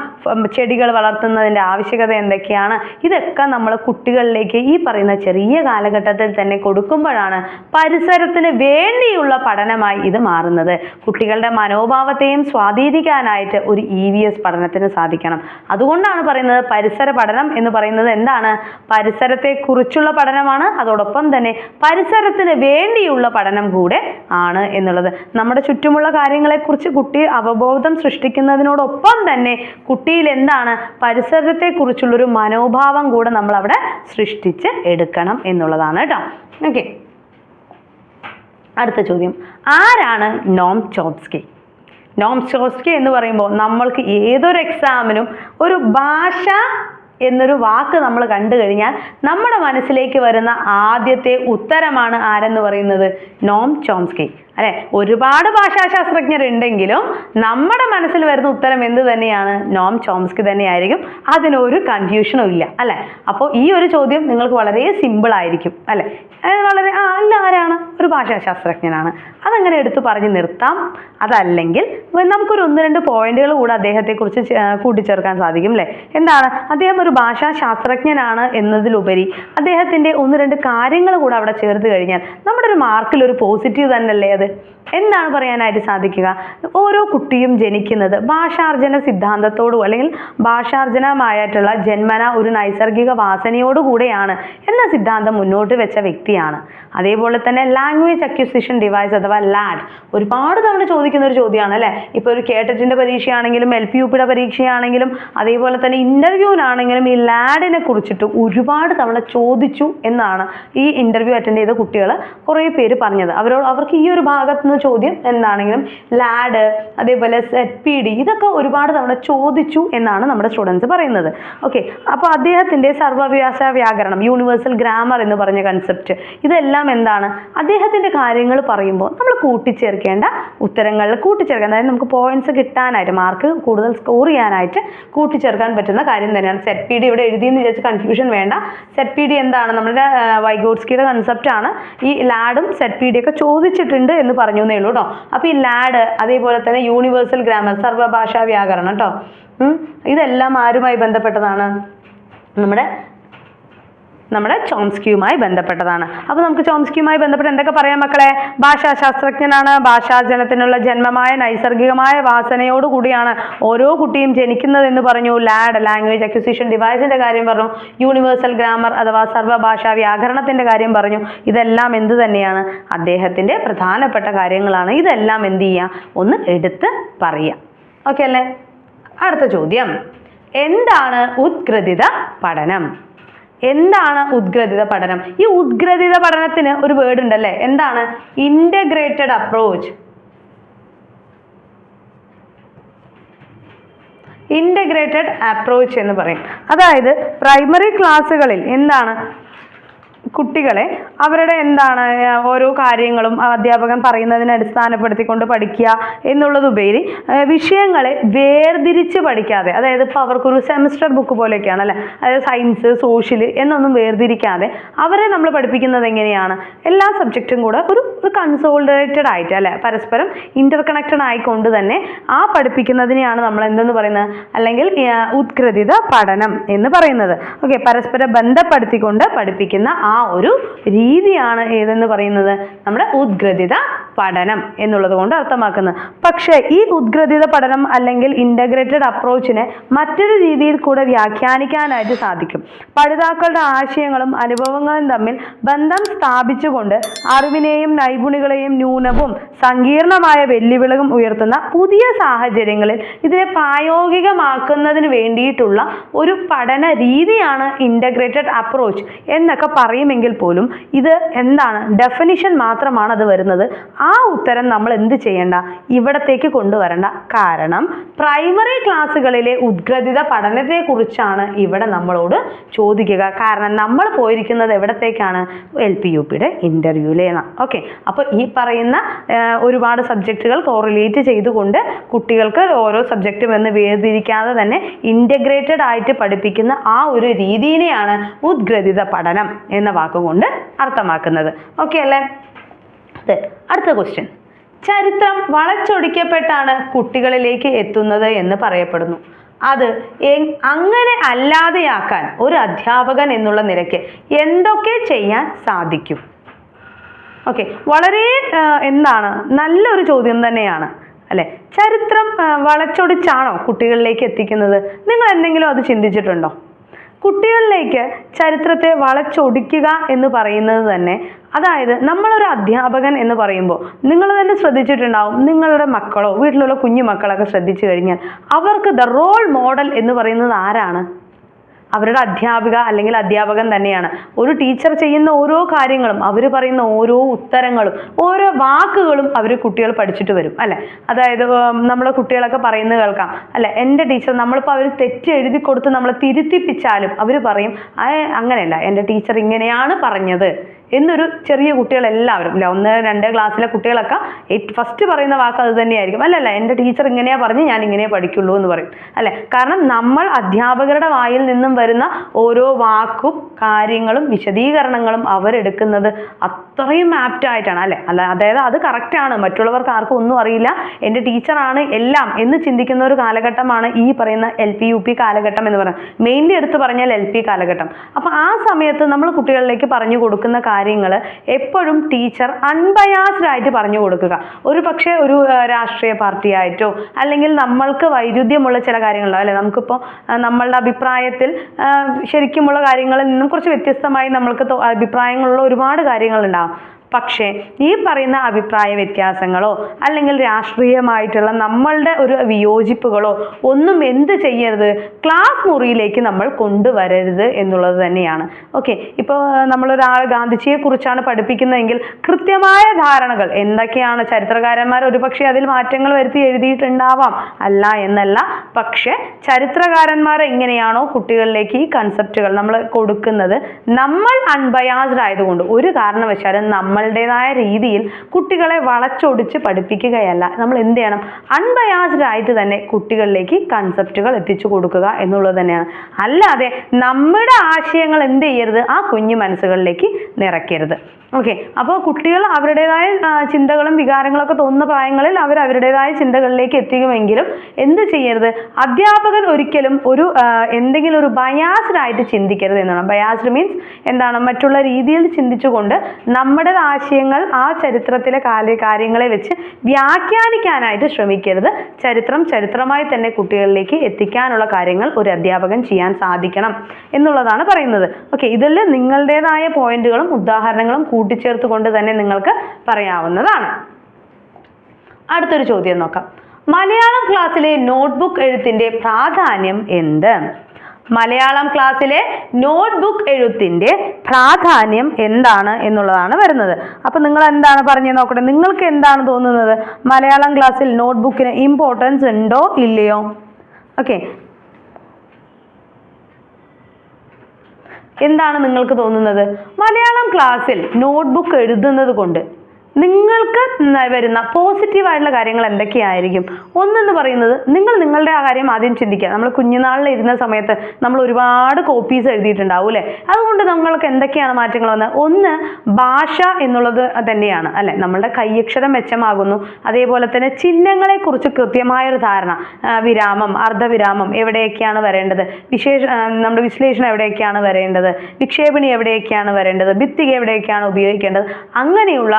ചെടികൾ വളർത്തുന്നതിന്റെ ആവശ്യകത എന്തൊക്കെയാണ്? ഇതൊക്കെ നമ്മൾ കുട്ടികളിലേക്ക് ഈ പറയുന്ന ചെറിയ കാലഘട്ടത്തിൽ തന്നെ കൊടുക്കുമ്പോഴാണ് പരിസരത്തിന് വേണ്ടിയുള്ള പഠനമായി ഇത് മാറുന്നത്. കുട്ടികളുടെ മനോഭാവത്തെയും സ്വാധീനിക്കാനായിട്ട് ഒരു ഇ വി എസ് പഠനത്തിന് സാധിക്കണം. അതുകൊണ്ടാണ് പറയുന്നത് പരിസര പഠനം എന്ന് പറയുന്നത് എന്താണ്? പരിസരത്തെക്കുറിച്ചുള്ള പഠനമാണ്. അതോടൊപ്പം തന്നെ പരിസരത്തിന് വേണ്ടിയുള്ള പഠനം കൂടെ ആണ് എന്നുള്ളത്. നമ്മുടെ ചുറ്റുമുള്ള കാര്യങ്ങളെക്കുറിച്ച് കുട്ടി അവബോധം സൃഷ്ടിക്കുന്നതിനോടൊപ്പം തന്നെ കുട്ടിയിൽ എന്താണ് പരിസരത്തെക്കുറിച്ചുള്ളൊരു മനോഭാവം കൂടെ നമ്മൾ അവിടെ സൃഷ്ടിച്ച് എടുക്കണം എന്നുള്ളതാണ് കേട്ടോ. ഓക്കെ അടുത്ത ചോദ്യം. ആരാണ് നോം ചോംസ്കി നോം ചോംസ്കി എന്ന് പറയുമ്പോൾ നമ്മൾക്ക് ഏതൊരു എക്സാമിനും ഒരു ഭാഷ എന്നൊരു വാക്ക് നമ്മൾ കണ്ടു കഴിഞ്ഞാൽ നമ്മുടെ മനസ്സിലേക്ക് വരുന്ന ആദ്യത്തെ ഉത്തരമാണ് ആരെന്ന് പറയുന്നത്? നോം ചോംസ്കി അല്ലെ? ഒരുപാട് ഭാഷാശാസ്ത്രജ്ഞരുണ്ടെങ്കിലും നമ്മുടെ മനസ്സിൽ വരുന്ന ഉത്തരം എന്ത് തന്നെയാണ്? നോം ചോംസ്കി തന്നെയായിരിക്കും. അതിനൊരു കൺഫ്യൂഷനും ഇല്ല അല്ലെ? അപ്പോൾ ഈ ഒരു ചോദ്യം നിങ്ങൾക്ക് വളരെ സിമ്പിൾ ആയിരിക്കും അല്ലെ? വളരെ ആ അല്ല ആരാണ്? ഒരു ഭാഷാശാസ്ത്രജ്ഞനാണ്. അതങ്ങനെ എടുത്തു പറഞ്ഞ് നിർത്താം. അതല്ലെങ്കിൽ നമുക്കൊരു ഒന്ന് രണ്ട് പോയിന്റുകൾ കൂടെ അദ്ദേഹത്തെക്കുറിച്ച് കുറിച്ച് കൂട്ടിച്ചേർക്കാൻ സാധിക്കും അല്ലേ? എന്താണ്? അദ്ദേഹം ഒരു ഭാഷാശാസ്ത്രജ്ഞനാണ് എന്നതിലുപരി അദ്ദേഹത്തിന്റെ ഒന്ന് രണ്ട് കാര്യങ്ങൾ കൂടെ അവിടെ ചേർത്ത് കഴിഞ്ഞാൽ നമ്മുടെ ഒരു മാർക്കിൽ ഒരു പോസിറ്റീവ് തന്നെയല്ലേ അത്? എന്താണ് പറയാനായിട്ട് സാധിക്കുക? ഓരോ കുട്ടിയും ജനിക്കുന്നത് ഭാഷാർജന സിദ്ധാന്തത്തോടും അല്ലെങ്കിൽ ഭാഷാർജനമായിട്ടുള്ള ജന്മന ഒരു നൈസർഗിക വാസനയോടുകൂടെയാണ് എന്ന സിദ്ധാന്തം മുന്നോട്ട് വെച്ച വ്യക്തിയാണ്. അതേപോലെ തന്നെ ലാംഗ്വേജ് അക്യൂസിഷൻ ഡിവൈസ് അഥവാ ലാഡ് ഒരുപാട് തവണ ചോദിക്കുന്ന ഒരു ചോദ്യമാണ് അല്ലേ? ഇപ്പോൾ ഒരു കേട്ടറ്റിന്റെ പരീക്ഷയാണെങ്കിലും എൽ പി യു പിയുടെ പരീക്ഷയാണെങ്കിലും അതേപോലെ തന്നെ ഇന്റർവ്യൂവിനാണെങ്കിലും ഈ ലാഡിനെ കുറിച്ചിട്ട് ഒരുപാട് തവണ ചോദിച്ചു എന്നാണ് ഈ ഇന്റർവ്യൂ അറ്റൻഡ് ചെയ്ത കുട്ടികൾ കുറേ പേര് പറഞ്ഞത്. അവരോട് അവർക്ക് ഈ ഒരു ഭാഗത്ത് നിന്ന് ചോദ്യം എന്താണെങ്കിലും ലാഡ് അതേപോലെ സെറ്റ് പി ഡി ഇതൊക്കെ ഒരുപാട് തവണ ചോദിച്ചു എന്നാണ് നമ്മുടെ സ്റ്റുഡൻസ് പറയുന്നത്. ഓക്കെ അപ്പോൾ അദ്ദേഹത്തിന്റെ സർവവ്യാസ വ്യാകരണം യൂണിവേഴ്സൽ ഗ്രാമർ എന്ന് പറഞ്ഞ കൺസെപ്റ്റ് ഇതെല്ലാം എന്താണ്? അദ്ദേഹത്തിന്റെ കാര്യങ്ങൾ പറയുമ്പോൾ നമ്മൾ കൂട്ടിച്ചേർക്കേണ്ട ഉത്തരങ്ങളിൽ കൂട്ടിച്ചേർക്കുക അതായത് നമുക്ക് പോയിന്റ്സ് കിട്ടാനായിട്ട് മാർക്ക് കൂടുതൽ സ്കോർ ചെയ്യാനായിട്ട് കൂട്ടിച്ചേർക്കാൻ പറ്റുന്ന കാര്യം തന്നെയാണ്. സെറ്റ് പി ഡി ഇവിടെ എഴുതിയെന്ന് വിചാരിച്ച് കൺഫ്യൂഷൻ വേണ്ട. സെറ്റ് പി ഡി എന്താണ്? നമ്മുടെ വൈഗോട്സ്കിയുടെ കൺസെപ്റ്റ് ആണ്. ഈ ലാഡും സെറ്റ് പി ഡി ഒക്കെ ചോദിച്ചിട്ടുണ്ട് എന്ന് പറഞ്ഞു എന്നേ ഉള്ളൂ കേട്ടോ അപ്പോൾ ഈ ലാഡ് അതേപോലെ തന്നെ യൂണിവേഴ്സൽ ഗ്രാമർ സർവഭാഷാ വ്യാകരണം കേട്ടോ. ഇതെല്ലാം ആരുമായി ബന്ധപ്പെട്ടതാണ് നമ്മുടെ നമ്മുടെ ചോംസ്കിയുമായി ബന്ധപ്പെട്ടതാണ്. അപ്പോൾ നമുക്ക് ചോംസ്കിയുമായി ബന്ധപ്പെട്ട് എന്തൊക്കെ പറയാം മക്കളെ? ഭാഷാശാസ്ത്രജ്ഞനാണ്. ഭാഷാജനത്തിനുള്ള ജന്മമായ നൈസർഗികമായ വാസനയോട് കൂടിയാണ് ഓരോ കുട്ടിയും ജനിക്കുന്നത് എന്ന് പറഞ്ഞു. ലാഡ് ലാംഗ്വേജ് അക്വിസിഷൻ ഡിവൈസിന്റെ കാര്യം പറഞ്ഞു. യൂണിവേഴ്സൽ ഗ്രാമർ അഥവാ സർവഭാഷാ വ്യാകരണത്തിന്റെ കാര്യം പറഞ്ഞു. ഇതെല്ലാം എന്ത് തന്നെയാണ്? അദ്ദേഹത്തിന്റെ പ്രധാനപ്പെട്ട കാര്യങ്ങളാണ്. ഇതെല്ലാം എന്ത് ചെയ്യുക ഒന്ന് എടുത്ത് പറയാം. ഓക്കെ അല്ലേ? അടുത്ത ചോദ്യം. എന്താണ് ഉത്കൃതിത പഠനം? എന്താണ് ഉദ്ഗ്രഥിത പഠനം? ഈ ഉദ്ഗ്രഥിത പഠനത്തിന് ഒരു വേർഡ് ഉണ്ടല്ലേ? എന്താണ്? ഇന്റഗ്രേറ്റഡ് അപ്രോച്ച് ഇന്റഗ്രേറ്റഡ് അപ്രോച്ച് എന്ന് പറയും. അതായത് പ്രൈമറി ക്ലാസ്സുകളിൽ എന്താണ് കുട്ടികളെ അവരുടെ എന്താണ് ഓരോ കാര്യങ്ങളും അധ്യാപകൻ പറയുന്നതിനെ അടിസ്ഥാനപ്പെടുത്തിക്കൊണ്ട് പഠിക്കുക എന്നുള്ളതുപരി വിഷയങ്ങളെ വേർതിരിച്ച് പഠിക്കാതെ അതായത് ഇപ്പോൾ അവർക്കൊരു സെമിസ്റ്റർ ബുക്ക് പോലെയൊക്കെയാണ് അല്ലേ? അതായത് സയൻസ് സോഷ്യൽ എന്നൊന്നും വേർതിരിക്കാതെ അവരെ നമ്മൾ പഠിപ്പിക്കുന്നത് എങ്ങനെയാണ്? എല്ലാ സബ്ജക്റ്റും കൂടെ ഒരു ഒരു കൺസോൾട്ടേറ്റഡ് ആയിട്ട് അല്ലേ? പരസ്പരം ഇന്റർ കണക്റ്റഡ് ആയിക്കൊണ്ട് തന്നെ ആ പഠിപ്പിക്കുന്നതിനെയാണ് നമ്മൾ എന്തെന്ന് പറയുന്നത്? അല്ലെങ്കിൽ ഉത്കൃതിത പഠനം എന്ന് പറയുന്നത്. ഓക്കെ പരസ്പരം ബന്ധപ്പെടുത്തിക്കൊണ്ട് പഠിപ്പിക്കുന്ന ആ ഒരു രീതിയാണ് ഏതെന്ന് പറയുന്നത്? നമ്മുടെ ഉദ്ഗ്രഥിത പഠനം എന്നുള്ളത് കൊണ്ട് അർത്ഥമാക്കുന്നത്. പക്ഷേ ഈ ഉദ്ഗ്രഥിത പഠനം അല്ലെങ്കിൽ ഇന്റഗ്രേറ്റഡ് അപ്രോച്ചിനെ മറ്റൊരു രീതിയിൽ കൂടെ വ്യാഖ്യാനിക്കാനായിട്ട് സാധിക്കും. പഠിതാക്കളുടെ ആശയങ്ങളും അനുഭവങ്ങളും തമ്മിൽ ബന്ധം സ്ഥാപിച്ചുകൊണ്ട് അറിവിനെയും നൈപുണികളെയും ന്യൂനവും സങ്കീർണമായ വെല്ലുവിളികളും ഉയർത്തുന്ന പുതിയ സാഹചര്യങ്ങളിൽ ഇതിനെ പ്രായോഗികമാക്കുന്നതിന് വേണ്ടിയിട്ടുള്ള ഒരു പഠന രീതിയാണ് ഇന്റഗ്രേറ്റഡ് അപ്രോച്ച് എന്നൊക്കെ പറയും പറയുമെങ്കിൽ പോലും ഇത് എന്താണ്? ഡെഫിനിഷൻ മാത്രമാണ് അത് വരുന്നത്. ആ ഉത്തരം നമ്മൾ എന്ത് ചെയ്യേണ്ട? ഇവിടത്തേക്ക് കൊണ്ടുവരേണ്ട. കാരണം പ്രൈമറി ക്ലാസ്സുകളിലെ ഉദ്ഗ്രഥിത പഠനത്തെക്കുറിച്ചാണ് ഇവിടെ നമ്മളോട് ചോദിക്കുക. കാരണം നമ്മൾ പോയിരിക്കുന്നത് എവിടത്തേക്കാണ്? എൽ പി യു പിയുടെ ഇന്റർവ്യൂവിലേന്ന് ഓക്കെ അപ്പോൾ ഈ പറയുന്ന ഒരുപാട് സബ്ജക്റ്റുകൾ കോറിലേറ്റ് ചെയ്തുകൊണ്ട് കുട്ടികൾക്ക് ഓരോ സബ്ജക്റ്റും എന്ന് വേർതിരിക്കാതെ തന്നെ ഇന്റഗ്രേറ്റഡ് ആയിട്ട് പഠിപ്പിക്കുന്ന ആ ഒരു രീതിയിലെയാണ് ഉദ്ഗ്രഥിത പഠനം എന്ന വാക്കുകൊണ്ട് അർത്ഥമാക്കുന്നത്. ഓക്കെ അല്ലേ? അടുത്ത ക്വസ്റ്റ്യൻ ചരിത്രം വളച്ചൊടിക്കപ്പെട്ടാണ് കുട്ടികളിലേക്ക് എത്തുന്നത് എന്ന് പറയപ്പെടുന്നു. അത് അങ്ങനെ അല്ലാതെയാക്കാൻ ഒരു അധ്യാപകൻ എന്നുള്ള നിലയ്ക്ക് എന്തൊക്കെ ചെയ്യാൻ സാധിക്കും? ഓക്കെ വളരെ എന്താണ് നല്ലൊരു ചോദ്യം തന്നെയാണ്. അല്ലെ? ചരിത്രം വളച്ചൊടിച്ചാണോ കുട്ടികളിലേക്ക് എത്തിക്കുന്നത്? നിങ്ങൾ എന്തെങ്കിലും അത് ചിന്തിച്ചിട്ടുണ്ടോ? കുട്ടികളിലേക്ക് ചരിത്രത്തെ വളച്ചൊടിക്കുക എന്ന് പറയുന്നത് തന്നെ അതായത് നമ്മളൊരു അധ്യാപകൻ എന്ന് പറയുമ്പോൾ നിങ്ങൾ തന്നെ ശ്രദ്ധിച്ചിട്ടുണ്ടാവും നിങ്ങളുടെ മക്കളോ വീട്ടിലുള്ള കുഞ്ഞു മക്കളൊക്കെ ശ്രദ്ധിച്ചു കഴിഞ്ഞാൽ അവർക്ക് ദ റോൾ മോഡൽ എന്ന് പറയുന്നത് ആരാണ്? അവരുടെ അധ്യാപിക അല്ലെങ്കിൽ അധ്യാപകൻ തന്നെയാണ്. ഒരു ടീച്ചർ ചെയ്യുന്ന ഓരോ കാര്യങ്ങളും അവർ പറയുന്ന ഓരോ ഉത്തരങ്ങളും ഓരോ വാക്കുകളും അവർ കുട്ടികൾ പഠിച്ചിട്ട് വരും അല്ലെ? അതായത് നമ്മളെ കുട്ടികളൊക്കെ പറയുന്നത് കേൾക്കാം അല്ലെ? എന്റെ ടീച്ചർ നമ്മളിപ്പോൾ അവർ തെറ്റ് എഴുതി കൊടുത്ത് നമ്മളെ തിരുത്തിപ്പിച്ചാലും അവർ പറയും "ആ, അങ്ങനെയല്ല. എന്റെ ടീച്ചർ ഇങ്ങനെയാണ് പറഞ്ഞത്. എന്നൊരു ചെറിയ കുട്ടികളെല്ലാവരും അല്ലെ ഒന്ന് രണ്ട് ക്ലാസ്സിലെ കുട്ടികളൊക്കെ ഫസ്റ്റ് പറയുന്ന വാക്ക് അത് തന്നെയായിരിക്കും. അല്ലല്ല എന്റെ ടീച്ചർ ഇങ്ങനെയാ പറഞ്ഞ് ഞാൻ ഇങ്ങനെ പഠിക്കുള്ളൂ എന്ന് പറയും. അല്ലെ? കാരണം നമ്മൾ അധ്യാപകരുടെ വായിൽ നിന്നും വരുന്ന ഓരോ വാക്കും കാര്യങ്ങളും വിശദീകരണങ്ങളും അവരെടുക്കുന്നത് അത്രയും ആപ്റ്റ് ആയിട്ടാണ്. അല്ലെ? അല്ല അതായത് അത് കറക്റ്റാണ് മറ്റുള്ളവർക്ക് ആർക്കും ഒന്നും അറിയില്ല. എന്റെ ടീച്ചറാണ് എല്ലാം എന്ന് ചിന്തിക്കുന്ന ഒരു കാലഘട്ടമാണ് ഈ പറയുന്ന എൽ പി യു പി കാലഘട്ടം എന്ന് പറയുന്നത്. മെയിൻലി എടുത്ത് പറഞ്ഞാൽ എൽ പി കാലഘട്ടം. അപ്പം ആ സമയത്ത് നമ്മൾ കുട്ടികളിലേക്ക് പറഞ്ഞു കൊടുക്കുന്ന കാര്യങ്ങൾ എപ്പോഴും ടീച്ചർ അൺബയാസ്ഡ് ആയിട്ട് പറഞ്ഞു കൊടുക്കുക. ഒരു പക്ഷേ ഒരു രാഷ്ട്രീയ പാർട്ടി ആയിട്ടോ അല്ലെങ്കിൽ നമ്മൾക്ക് വൈരുദ്ധ്യമുള്ള ചില കാര്യങ്ങളോ അല്ലെ നമുക്കിപ്പോൾ നമ്മളുടെ അഭിപ്രായത്തിൽ ശരിക്കുമുള്ള കാര്യങ്ങളിൽ നിന്നും കുറച്ച് വ്യത്യസ്തമായി നമ്മൾക്ക് അഭിപ്രായങ്ങളുള്ള ഒരുപാട് കാര്യങ്ങളുണ്ടാവും. പക്ഷേ ഈ പറയുന്ന അഭിപ്രായ വ്യത്യാസങ്ങളോ അല്ലെങ്കിൽ രാഷ്ട്രീയമായിട്ടുള്ള നമ്മളുടെ ഒരു വിയോജിപ്പുകളോ ഒന്നും എന്ത് ചെയ്യരുത്? ക്ലാസ് മുറിയിലേക്ക് നമ്മൾ കൊണ്ടുവരരുത് എന്നുള്ളത് തന്നെയാണ്. ഓക്കെ ഇപ്പോൾ നമ്മളൊരാൾ ഗാന്ധിജിയെ കുറിച്ചാണ് പഠിപ്പിക്കുന്നതെങ്കിൽ കൃത്യമായ ധാരണകൾ എന്തൊക്കെയാണ്? ചരിത്രകാരന്മാർ ഒരുപക്ഷെ അതിൽ മാറ്റങ്ങൾ വരുത്തി എഴുതിയിട്ടുണ്ടാവാം. അല്ല എന്നല്ല പക്ഷെ ചരിത്രകാരന്മാർ എങ്ങനെയാണോ കുട്ടികളിലേക്ക് ഈ കൺസെപ്റ്റുകൾ നമ്മൾ കൊടുക്കുന്നത് നമ്മൾ അൺബയാസ്ഡ് ആയതുകൊണ്ട് ഒരു കാരണവശാലും നമ്മളുടേതായ രീതിയിൽ കുട്ടികളെ വളച്ചൊടിച്ച് പഠിപ്പിക്കുകയല്ല. നമ്മൾ എന്ത് ചെയ്യണം? അൺബയാസ്ഡ് ആയിട്ട് തന്നെ കുട്ടികളിലേക്ക് കൺസെപ്റ്റുകൾ എത്തിച്ചു കൊടുക്കുക എന്നുള്ളത് തന്നെയാണ്. അല്ലാതെ നമ്മുടെ ആശയങ്ങൾ എന്ത് ചെയ്യരുത്? ആ കുഞ്ഞു മനസ്സുകളിലേക്ക് നിറയ്ക്കരുത്. ഓക്കെ അപ്പോൾ കുട്ടികൾ അവരുടേതായ ചിന്തകളും വികാരങ്ങളൊക്കെ തോന്നുന്ന പ്രായങ്ങളിൽ അവർ അവരുടേതായ ചിന്തകളിലേക്ക് എത്തിക്കുമെങ്കിലും എന്ത് ചെയ്യരുത്? അധ്യാപകൻ ഒരിക്കലും ഒരു എന്തെങ്കിലും ഒരു ബയാസ്ഡ് ആയിട്ട് ചിന്തിക്കരുത് എന്നാണ് ബയാസ്ഡ് മീൻസ് എന്താണ്? മറ്റുള്ള രീതിയിൽ ചിന്തിച്ചുകൊണ്ട് നമ്മുടെ ആശയങ്ങൾ ആ ചരിത്രത്തിലെ കാല കാര്യങ്ങളെ വെച്ച് വ്യാഖ്യാനിക്കാനായിട്ട് ശ്രമിക്കരുത്. ചരിത്രം ചരിത്രമായി തന്നെ കുട്ടികളിലേക്ക് എത്തിക്കാനുള്ള കാര്യങ്ങൾ ഒരു അധ്യാപകൻ ചെയ്യാൻ സാധിക്കണം എന്നുള്ളതാണ് പറയുന്നത്. ഓക്കെ ഇതിൽ നിങ്ങളുടേതായ പോയിന്റുകളും ഉദാഹരണങ്ങളും കൂട്ടിച്ചേർത്ത് കൊണ്ട് തന്നെ നിങ്ങൾക്ക് പറയാവുന്നതാണ്. അടുത്തൊരു ചോദ്യം നോക്കാം. മലയാളം ക്ലാസ്സിലെ നോട്ട്ബുക്ക് എഴുത്തിന്റെ പ്രാധാന്യം എന്ത്? മലയാളം ക്ലാസ്സിലെ നോട്ട്ബുക്ക് എഴുത്തിന്റെ പ്രാധാന്യം എന്താണ് എന്നുള്ളതാണ് വരുന്നത്. അപ്പൊ നിങ്ങൾ എന്താണ് പറഞ്ഞു നോക്കട്ടെ നിങ്ങൾക്ക് എന്താണ് തോന്നുന്നത്? മലയാളം ക്ലാസ്സിൽ നോട്ട്ബുക്കിന് ഇമ്പോർട്ടൻസ് ഉണ്ടോ ഇല്ലയോ? ഓക്കെ എന്താണ് നിങ്ങൾക്ക് തോന്നുന്നത്? മലയാളം ക്ലാസ്സിൽ നോട്ട്ബുക്ക് എഴുതുന്നത് കൊണ്ട് നിങ്ങൾക്ക് വരുന്ന പോസിറ്റീവായിട്ടുള്ള കാര്യങ്ങൾ എന്തൊക്കെയായിരിക്കും? ഒന്നെന്ന് പറയുന്നത് നിങ്ങൾ നിങ്ങളുടെ ആ കാര്യം ആദ്യം ചിന്തിക്കുക. നമ്മൾ കുഞ്ഞുനാളിൽ ഇരുന്ന സമയത്ത് നമ്മൾ ഒരുപാട് കോപ്പീസ് എഴുതിയിട്ടുണ്ടാവും അല്ലേ? അതുകൊണ്ട് നമ്മൾക്ക് എന്തൊക്കെയാണ് മാറ്റങ്ങൾ വന്നത്? ഒന്ന് ഭാഷ എന്നുള്ളത് തന്നെയാണ് അല്ലെ? നമ്മളുടെ കയ്യക്ഷരം മെച്ചമാകുന്നു. അതേപോലെ തന്നെ ചിഹ്നങ്ങളെക്കുറിച്ച് കൃത്യമായൊരു ധാരണ വിരാമം അർദ്ധവിരാമം എവിടെയൊക്കെയാണ് വരേണ്ടത്? വിശേഷ നമ്മുടെ വിശ്ലേഷണം എവിടെയൊക്കെയാണ് വരേണ്ടത്? വിക്ഷേപണി എവിടെയൊക്കെയാണ് വരേണ്ടത്? ഭിത്തിക എവിടെയൊക്കെയാണ് ഉപയോഗിക്കേണ്ടത്? അങ്ങനെയുള്ള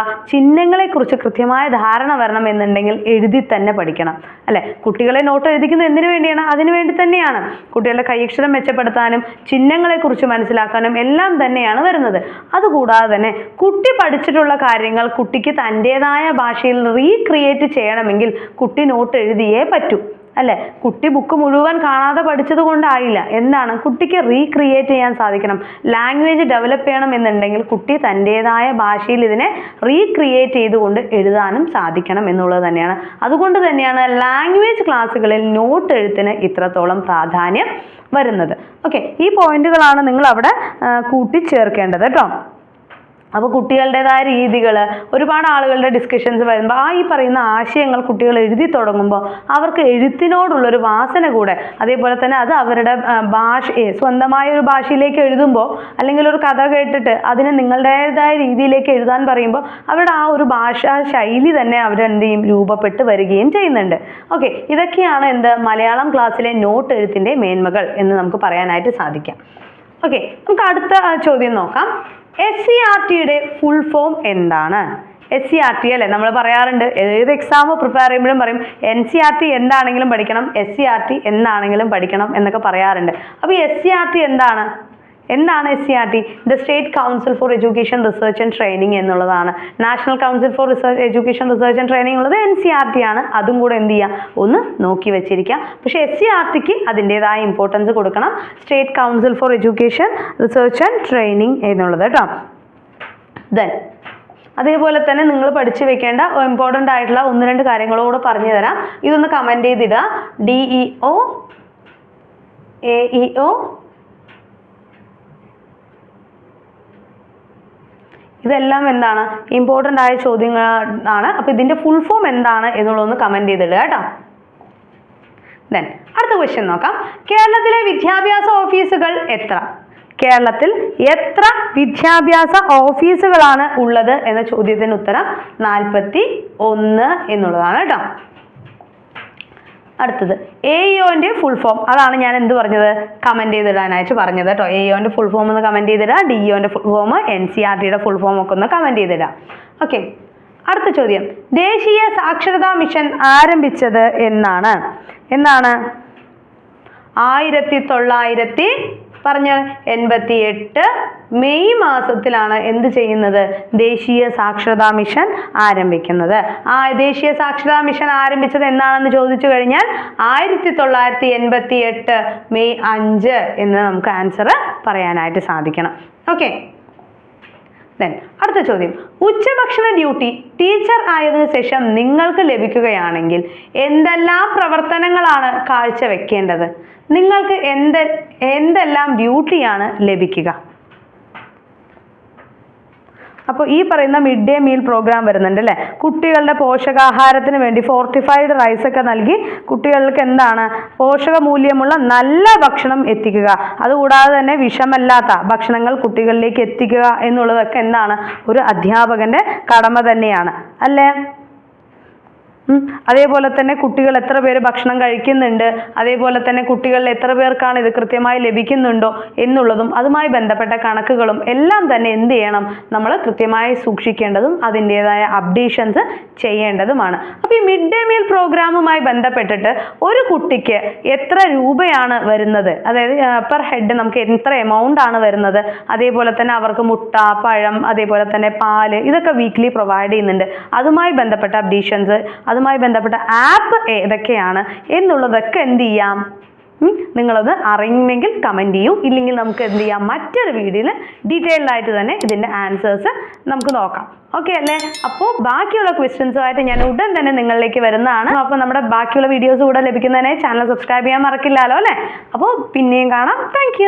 ചിഹ്നങ്ങളെക്കുറിച്ച് കൃത്യമായ ധാരണ വരണം എന്നുണ്ടെങ്കിൽ എഴുതി തന്നെ പഠിക്കണം. അല്ലെ? കുട്ടികളെ നോട്ട് എഴുതിക്കുന്നത് എന്തിനു വേണ്ടിയാണ്? അതിനു വേണ്ടി തന്നെയാണ്. കുട്ടികളുടെ കൈയക്ഷരം മെച്ചപ്പെടുത്താനും ചിഹ്നങ്ങളെക്കുറിച്ച് മനസ്സിലാക്കാനും എല്ലാം തന്നെയാണ് വരുന്നത്. അതുകൂടാതെ തന്നെ കുട്ടി പഠിച്ചിട്ടുള്ള കാര്യങ്ങൾ കുട്ടിക്ക് തന്റെതായ ഭാഷയിൽ റീക്രിയേറ്റ് ചെയ്യണമെങ്കിൽ കുട്ടി നോട്ട് എഴുതിയേ പറ്റൂ. അല്ലെ? കുട്ടി ബുക്ക് മുഴുവൻ കാണാതെ പഠിച്ചത് കൊണ്ടായില്ല. എന്താണ്? കുട്ടിക്ക് റീക്രിയേറ്റ് ചെയ്യാൻ സാധിക്കണം. ലാംഗ്വേജ് ഡെവലപ്പ് ചെയ്യണം എന്നുണ്ടെങ്കിൽ കുട്ടി തന്റെതായ ഭാഷയിൽ ഇതിനെ റീക്രിയേറ്റ് ചെയ്തുകൊണ്ട് എഴുതാനും സാധിക്കണം എന്നുള്ളത് തന്നെയാണ്. അതുകൊണ്ട് തന്നെയാണ് ലാംഗ്വേജ് ക്ലാസ്സുകളിൽ നോട്ട് എഴുത്തിന് ഇത്രത്തോളം പ്രാധാന്യം വരുന്നത്. ഓക്കെ ഈ പോയിന്റുകളാണ് നിങ്ങൾ അവിടെ കൂട്ടിച്ചേർക്കേണ്ടത് കേട്ടോ. അപ്പോൾ കുട്ടികളുടേതായ രീതികൾ ഒരുപാട് ആളുകളുടെ ഡിസ്കഷൻസ് വരുമ്പോൾ ആ ഈ പറയുന്ന ആശയങ്ങൾ കുട്ടികൾ എഴുതി തുടങ്ങുമ്പോൾ അവർക്ക് എഴുത്തിനോടുള്ളൊരു വാസന കൂടെ. അതേപോലെ തന്നെ അത് അവരുടെ ഭാഷ സ്വന്തമായ ഒരു ഭാഷയിലേക്ക് എഴുതുമ്പോൾ അല്ലെങ്കിൽ ഒരു കഥ കേട്ടിട്ട് അതിനെ നിങ്ങളുടേതായ രീതിയിലേക്ക് എഴുതാൻ പറയുമ്പോൾ അവരുടെ ആ ഒരു ഭാഷാ ശൈലി തന്നെ അവരെന്ത് ചെയ്യും? രൂപപ്പെട്ട് വരികയും ചെയ്യുന്നുണ്ട്. ഓക്കെ ഇതൊക്കെയാണ് എന്ത്? മലയാളം ക്ലാസ്സിലെ നോട്ട് എഴുത്തിന്റെ മേന്മകൾ എന്ന് നമുക്ക് പറയാനായിട്ട് സാധിക്കാം. ഓക്കെ നമുക്ക് അടുത്ത ചോദ്യം നോക്കാം. എസ് സി ആർ ടിയുടെ ഫുൾ ഫോം എന്താണ്? എസ് സി ആർ ടി അല്ലേ? നമ്മൾ പറയാറുണ്ട് ഏത് എക്സാം പ്രിപ്പയർ ചെയ്യുമ്പോഴും പറയും എൻ സി ആർ ടി എന്താണെങ്കിലും പഠിക്കണം എസ് സി ആർ ടി എന്താണെങ്കിലും പഠിക്കണം എന്നൊക്കെ പറയാറുണ്ട്. അപ്പോൾ എസ് സി ആർ ടി എന്താണ്? എന്താണ് S C R T the state council for education research and training എന്നുള്ളതാണ്. National council for research education research and training ഉള്ളത് എൻ സി ആർ ടി ആണ്. അതും കൂടെ എന്ത് ചെയ്യുക ഒന്ന് നോക്കി വെച്ചിരിക്കുക പക്ഷേ എസ് സി ആർ ടിക്ക് അതിന്റെതായ ഇമ്പോർട്ടൻസ് കൊടുക്കണം. State council for education research and training എന്നുള്ളത് കേട്ടോ. ദെൻ അതേപോലെ തന്നെ നിങ്ങൾ പഠിച്ചു വെക്കേണ്ട ഇമ്പോർട്ടന്റ് ആയിട്ടുള്ള ഒന്ന് രണ്ട് കാര്യങ്ങളോട് പറഞ്ഞു തരാം. ഇതൊന്ന് comment ചെയ്തിടുക. D E O A E O ഇതെല്ലാം എന്താണ്? ഇമ്പോർട്ടന്റ് ആയ ചോദ്യങ്ങൾ ആണ്. അപ്പോൾ ഇതിന്റെ ഫുൾ ഫോം എന്താണ് എന്നുള്ളതൊന്ന് കമന്റ് ചെയ്തിടുക കേട്ടോ. ദെൻ അടുത്ത ക്വസ്റ്റ്യൻ നോക്കാം. കേരളത്തിലെ വിദ്യാഭ്യാസ ഓഫീസുകൾ എത്ര? കേരളത്തിൽ എത്ര വിദ്യാഭ്യാസ ഓഫീസുകളാണ് ഉള്ളത് എന്ന ചോദ്യത്തിന് ഉത്തരം നാൽപ്പത്തി ഒന്ന് എന്നുള്ളതാണ് കേട്ടോ. അടുത്തത്. എ ഇഒന്റെ ഫുൾ ഫോം അതാണ് ഞാൻ എന്ത് പറഞ്ഞത്? കമന്റ് ചെയ്തിടാനായിട്ട് പറഞ്ഞത് കേട്ടോ. എ ഇഒന്റെ ഫുൾ ഫോം ഒന്ന് കമന്റ് ചെയ്തിടുക D ഇഒന്റെ full form N C R ടിയുടെ ഫുൾ ഫോം ഒക്കെ ഒന്ന് കമന്റ് ചെയ്തിടുക ഓക്കെ അടുത്ത ചോദ്യം. ദേശീയ സാക്ഷരതാ മിഷൻ ആരംഭിച്ചത് എന്നാണ്. എന്നാണ്? ആയിരത്തി തൊള്ളായിരത്തി പറഞ്ഞ എൺപത്തി എട്ട് മെയ് മാസത്തിലാണ് എന്ത് ചെയ്യുന്നത്? ദേശീയ സാക്ഷരതാ മിഷൻ ആരംഭിക്കുന്നത്. ആ ദേശീയ സാക്ഷരതാ മിഷൻ ആരംഭിച്ചത് എന്നാണെന്ന് ചോദിച്ചു കഴിഞ്ഞാൽ ആയിരത്തി തൊള്ളായിരത്തി എൺപത്തി എട്ട് മെയ് അഞ്ച് എന്ന് നമുക്ക് ആൻസർ പറയാനായിട്ട് സാധിക്കണം. ഓക്കെ ദെൻ അടുത്ത ചോദ്യം. ഉച്ചഭക്ഷണ ഡ്യൂട്ടി ടീച്ചർ ആയതിനു ശേഷം നിങ്ങൾക്ക് ലഭിക്കുകയാണെങ്കിൽ എന്തെല്ലാം പ്രവർത്തനങ്ങളാണ് കാഴ്ചവെക്കേണ്ടത്? നിങ്ങൾക്ക് എന്ത് എന്തെല്ലാം ഡ്യൂട്ടിയാണ് ലഭിക്കുക? അപ്പോൾ ഈ പറയുന്ന മിഡ് ഡേ മീൽ പ്രോഗ്രാം വരുന്നുണ്ട് അല്ലേ? കുട്ടികളുടെ പോഷകാഹാരത്തിന് വേണ്ടി ഫോർട്ടിഫൈഡ് റൈസ് ഒക്കെ നൽകി കുട്ടികൾക്ക് എന്താണ്? പോഷക മൂല്യമുള്ള നല്ല ഭക്ഷണം എത്തിക്കുക. അതുകൂടാതെ തന്നെ വിഷമല്ലാത്ത ഭക്ഷണങ്ങൾ കുട്ടികളിലേക്ക് എത്തിക്കുക എന്നുള്ളതൊക്കെ എന്താണ്? ഒരു അധ്യാപകന്റെ കടമ തന്നെയാണ്. അല്ലേ. അതേപോലെ തന്നെ കുട്ടികൾ എത്ര പേര് ഭക്ഷണം കഴിക്കുന്നുണ്ട് അതേപോലെ തന്നെ കുട്ടികളിൽ എത്ര പേർക്കാണ് ഇത് കൃത്യമായി ലഭിക്കുന്നുണ്ടോ എന്നുള്ളതും അതുമായി ബന്ധപ്പെട്ട കണക്കുകളും എല്ലാം തന്നെ എന്ത് ചെയ്യണം? നമ്മൾ കൃത്യമായി സൂക്ഷിക്കേണ്ടതും അതിന്റെതായ അപ്ഡേഷൻസ് ചെയ്യേണ്ടതുമാണ്. അപ്പോൾ ഈ മിഡ് ഡേ മീൽ പ്രോഗ്രാമുമായി ബന്ധപ്പെട്ടിട്ട് ഒരു കുട്ടിക്ക് എത്ര രൂപയാണ് വരുന്നത്? അതായത് പെർ ഹെഡ് നമുക്ക് എത്ര എമൗണ്ട് ആണ് വരുന്നത്? അതേപോലെ തന്നെ അവർക്ക് മുട്ട പഴം അതേപോലെ തന്നെ പാൽ ഇതൊക്കെ വീക്ക്ലി പ്രൊവൈഡ് ചെയ്യുന്നുണ്ട്. അതുമായി ബന്ധപ്പെട്ട അപ്ഡേഷൻസ് അതുമായി ബന്ധപ്പെട്ട ആപ്പ് ഏതൊക്കെയാണ് എന്നുള്ളതൊക്കെ എന്ത് ചെയ്യാം? നിങ്ങളത് അറിയുമെങ്കിൽ കമന്റ് ചെയ്യൂ. ഇല്ലെങ്കിൽ നമുക്ക് എന്ത് ചെയ്യാം? മറ്റൊരു വീഡിയോയിൽ ഡീറ്റെയിൽഡ് ആയിട്ട് തന്നെ ഇതിന്റെ ആൻസേഴ്സ് നമുക്ക് നോക്കാം. ഓക്കെ അല്ലേ? അപ്പോൾ ബാക്കിയുള്ള ക്വസ്റ്റ്യൻസുമായിട്ട് ഞാൻ ഉടൻ തന്നെ നിങ്ങളിലേക്ക് വരുന്നതാണ്. അപ്പോൾ നമ്മുടെ ബാക്കിയുള്ള വീഡിയോസ് കൂടെ ലഭിക്കുന്നതിനെ ചാനൽ സബ്സ്ക്രൈബ് ചെയ്യാൻ മറക്കില്ലല്ലോ അല്ലേ? അപ്പോൾ പിന്നെയും കാണാം. താങ്ക്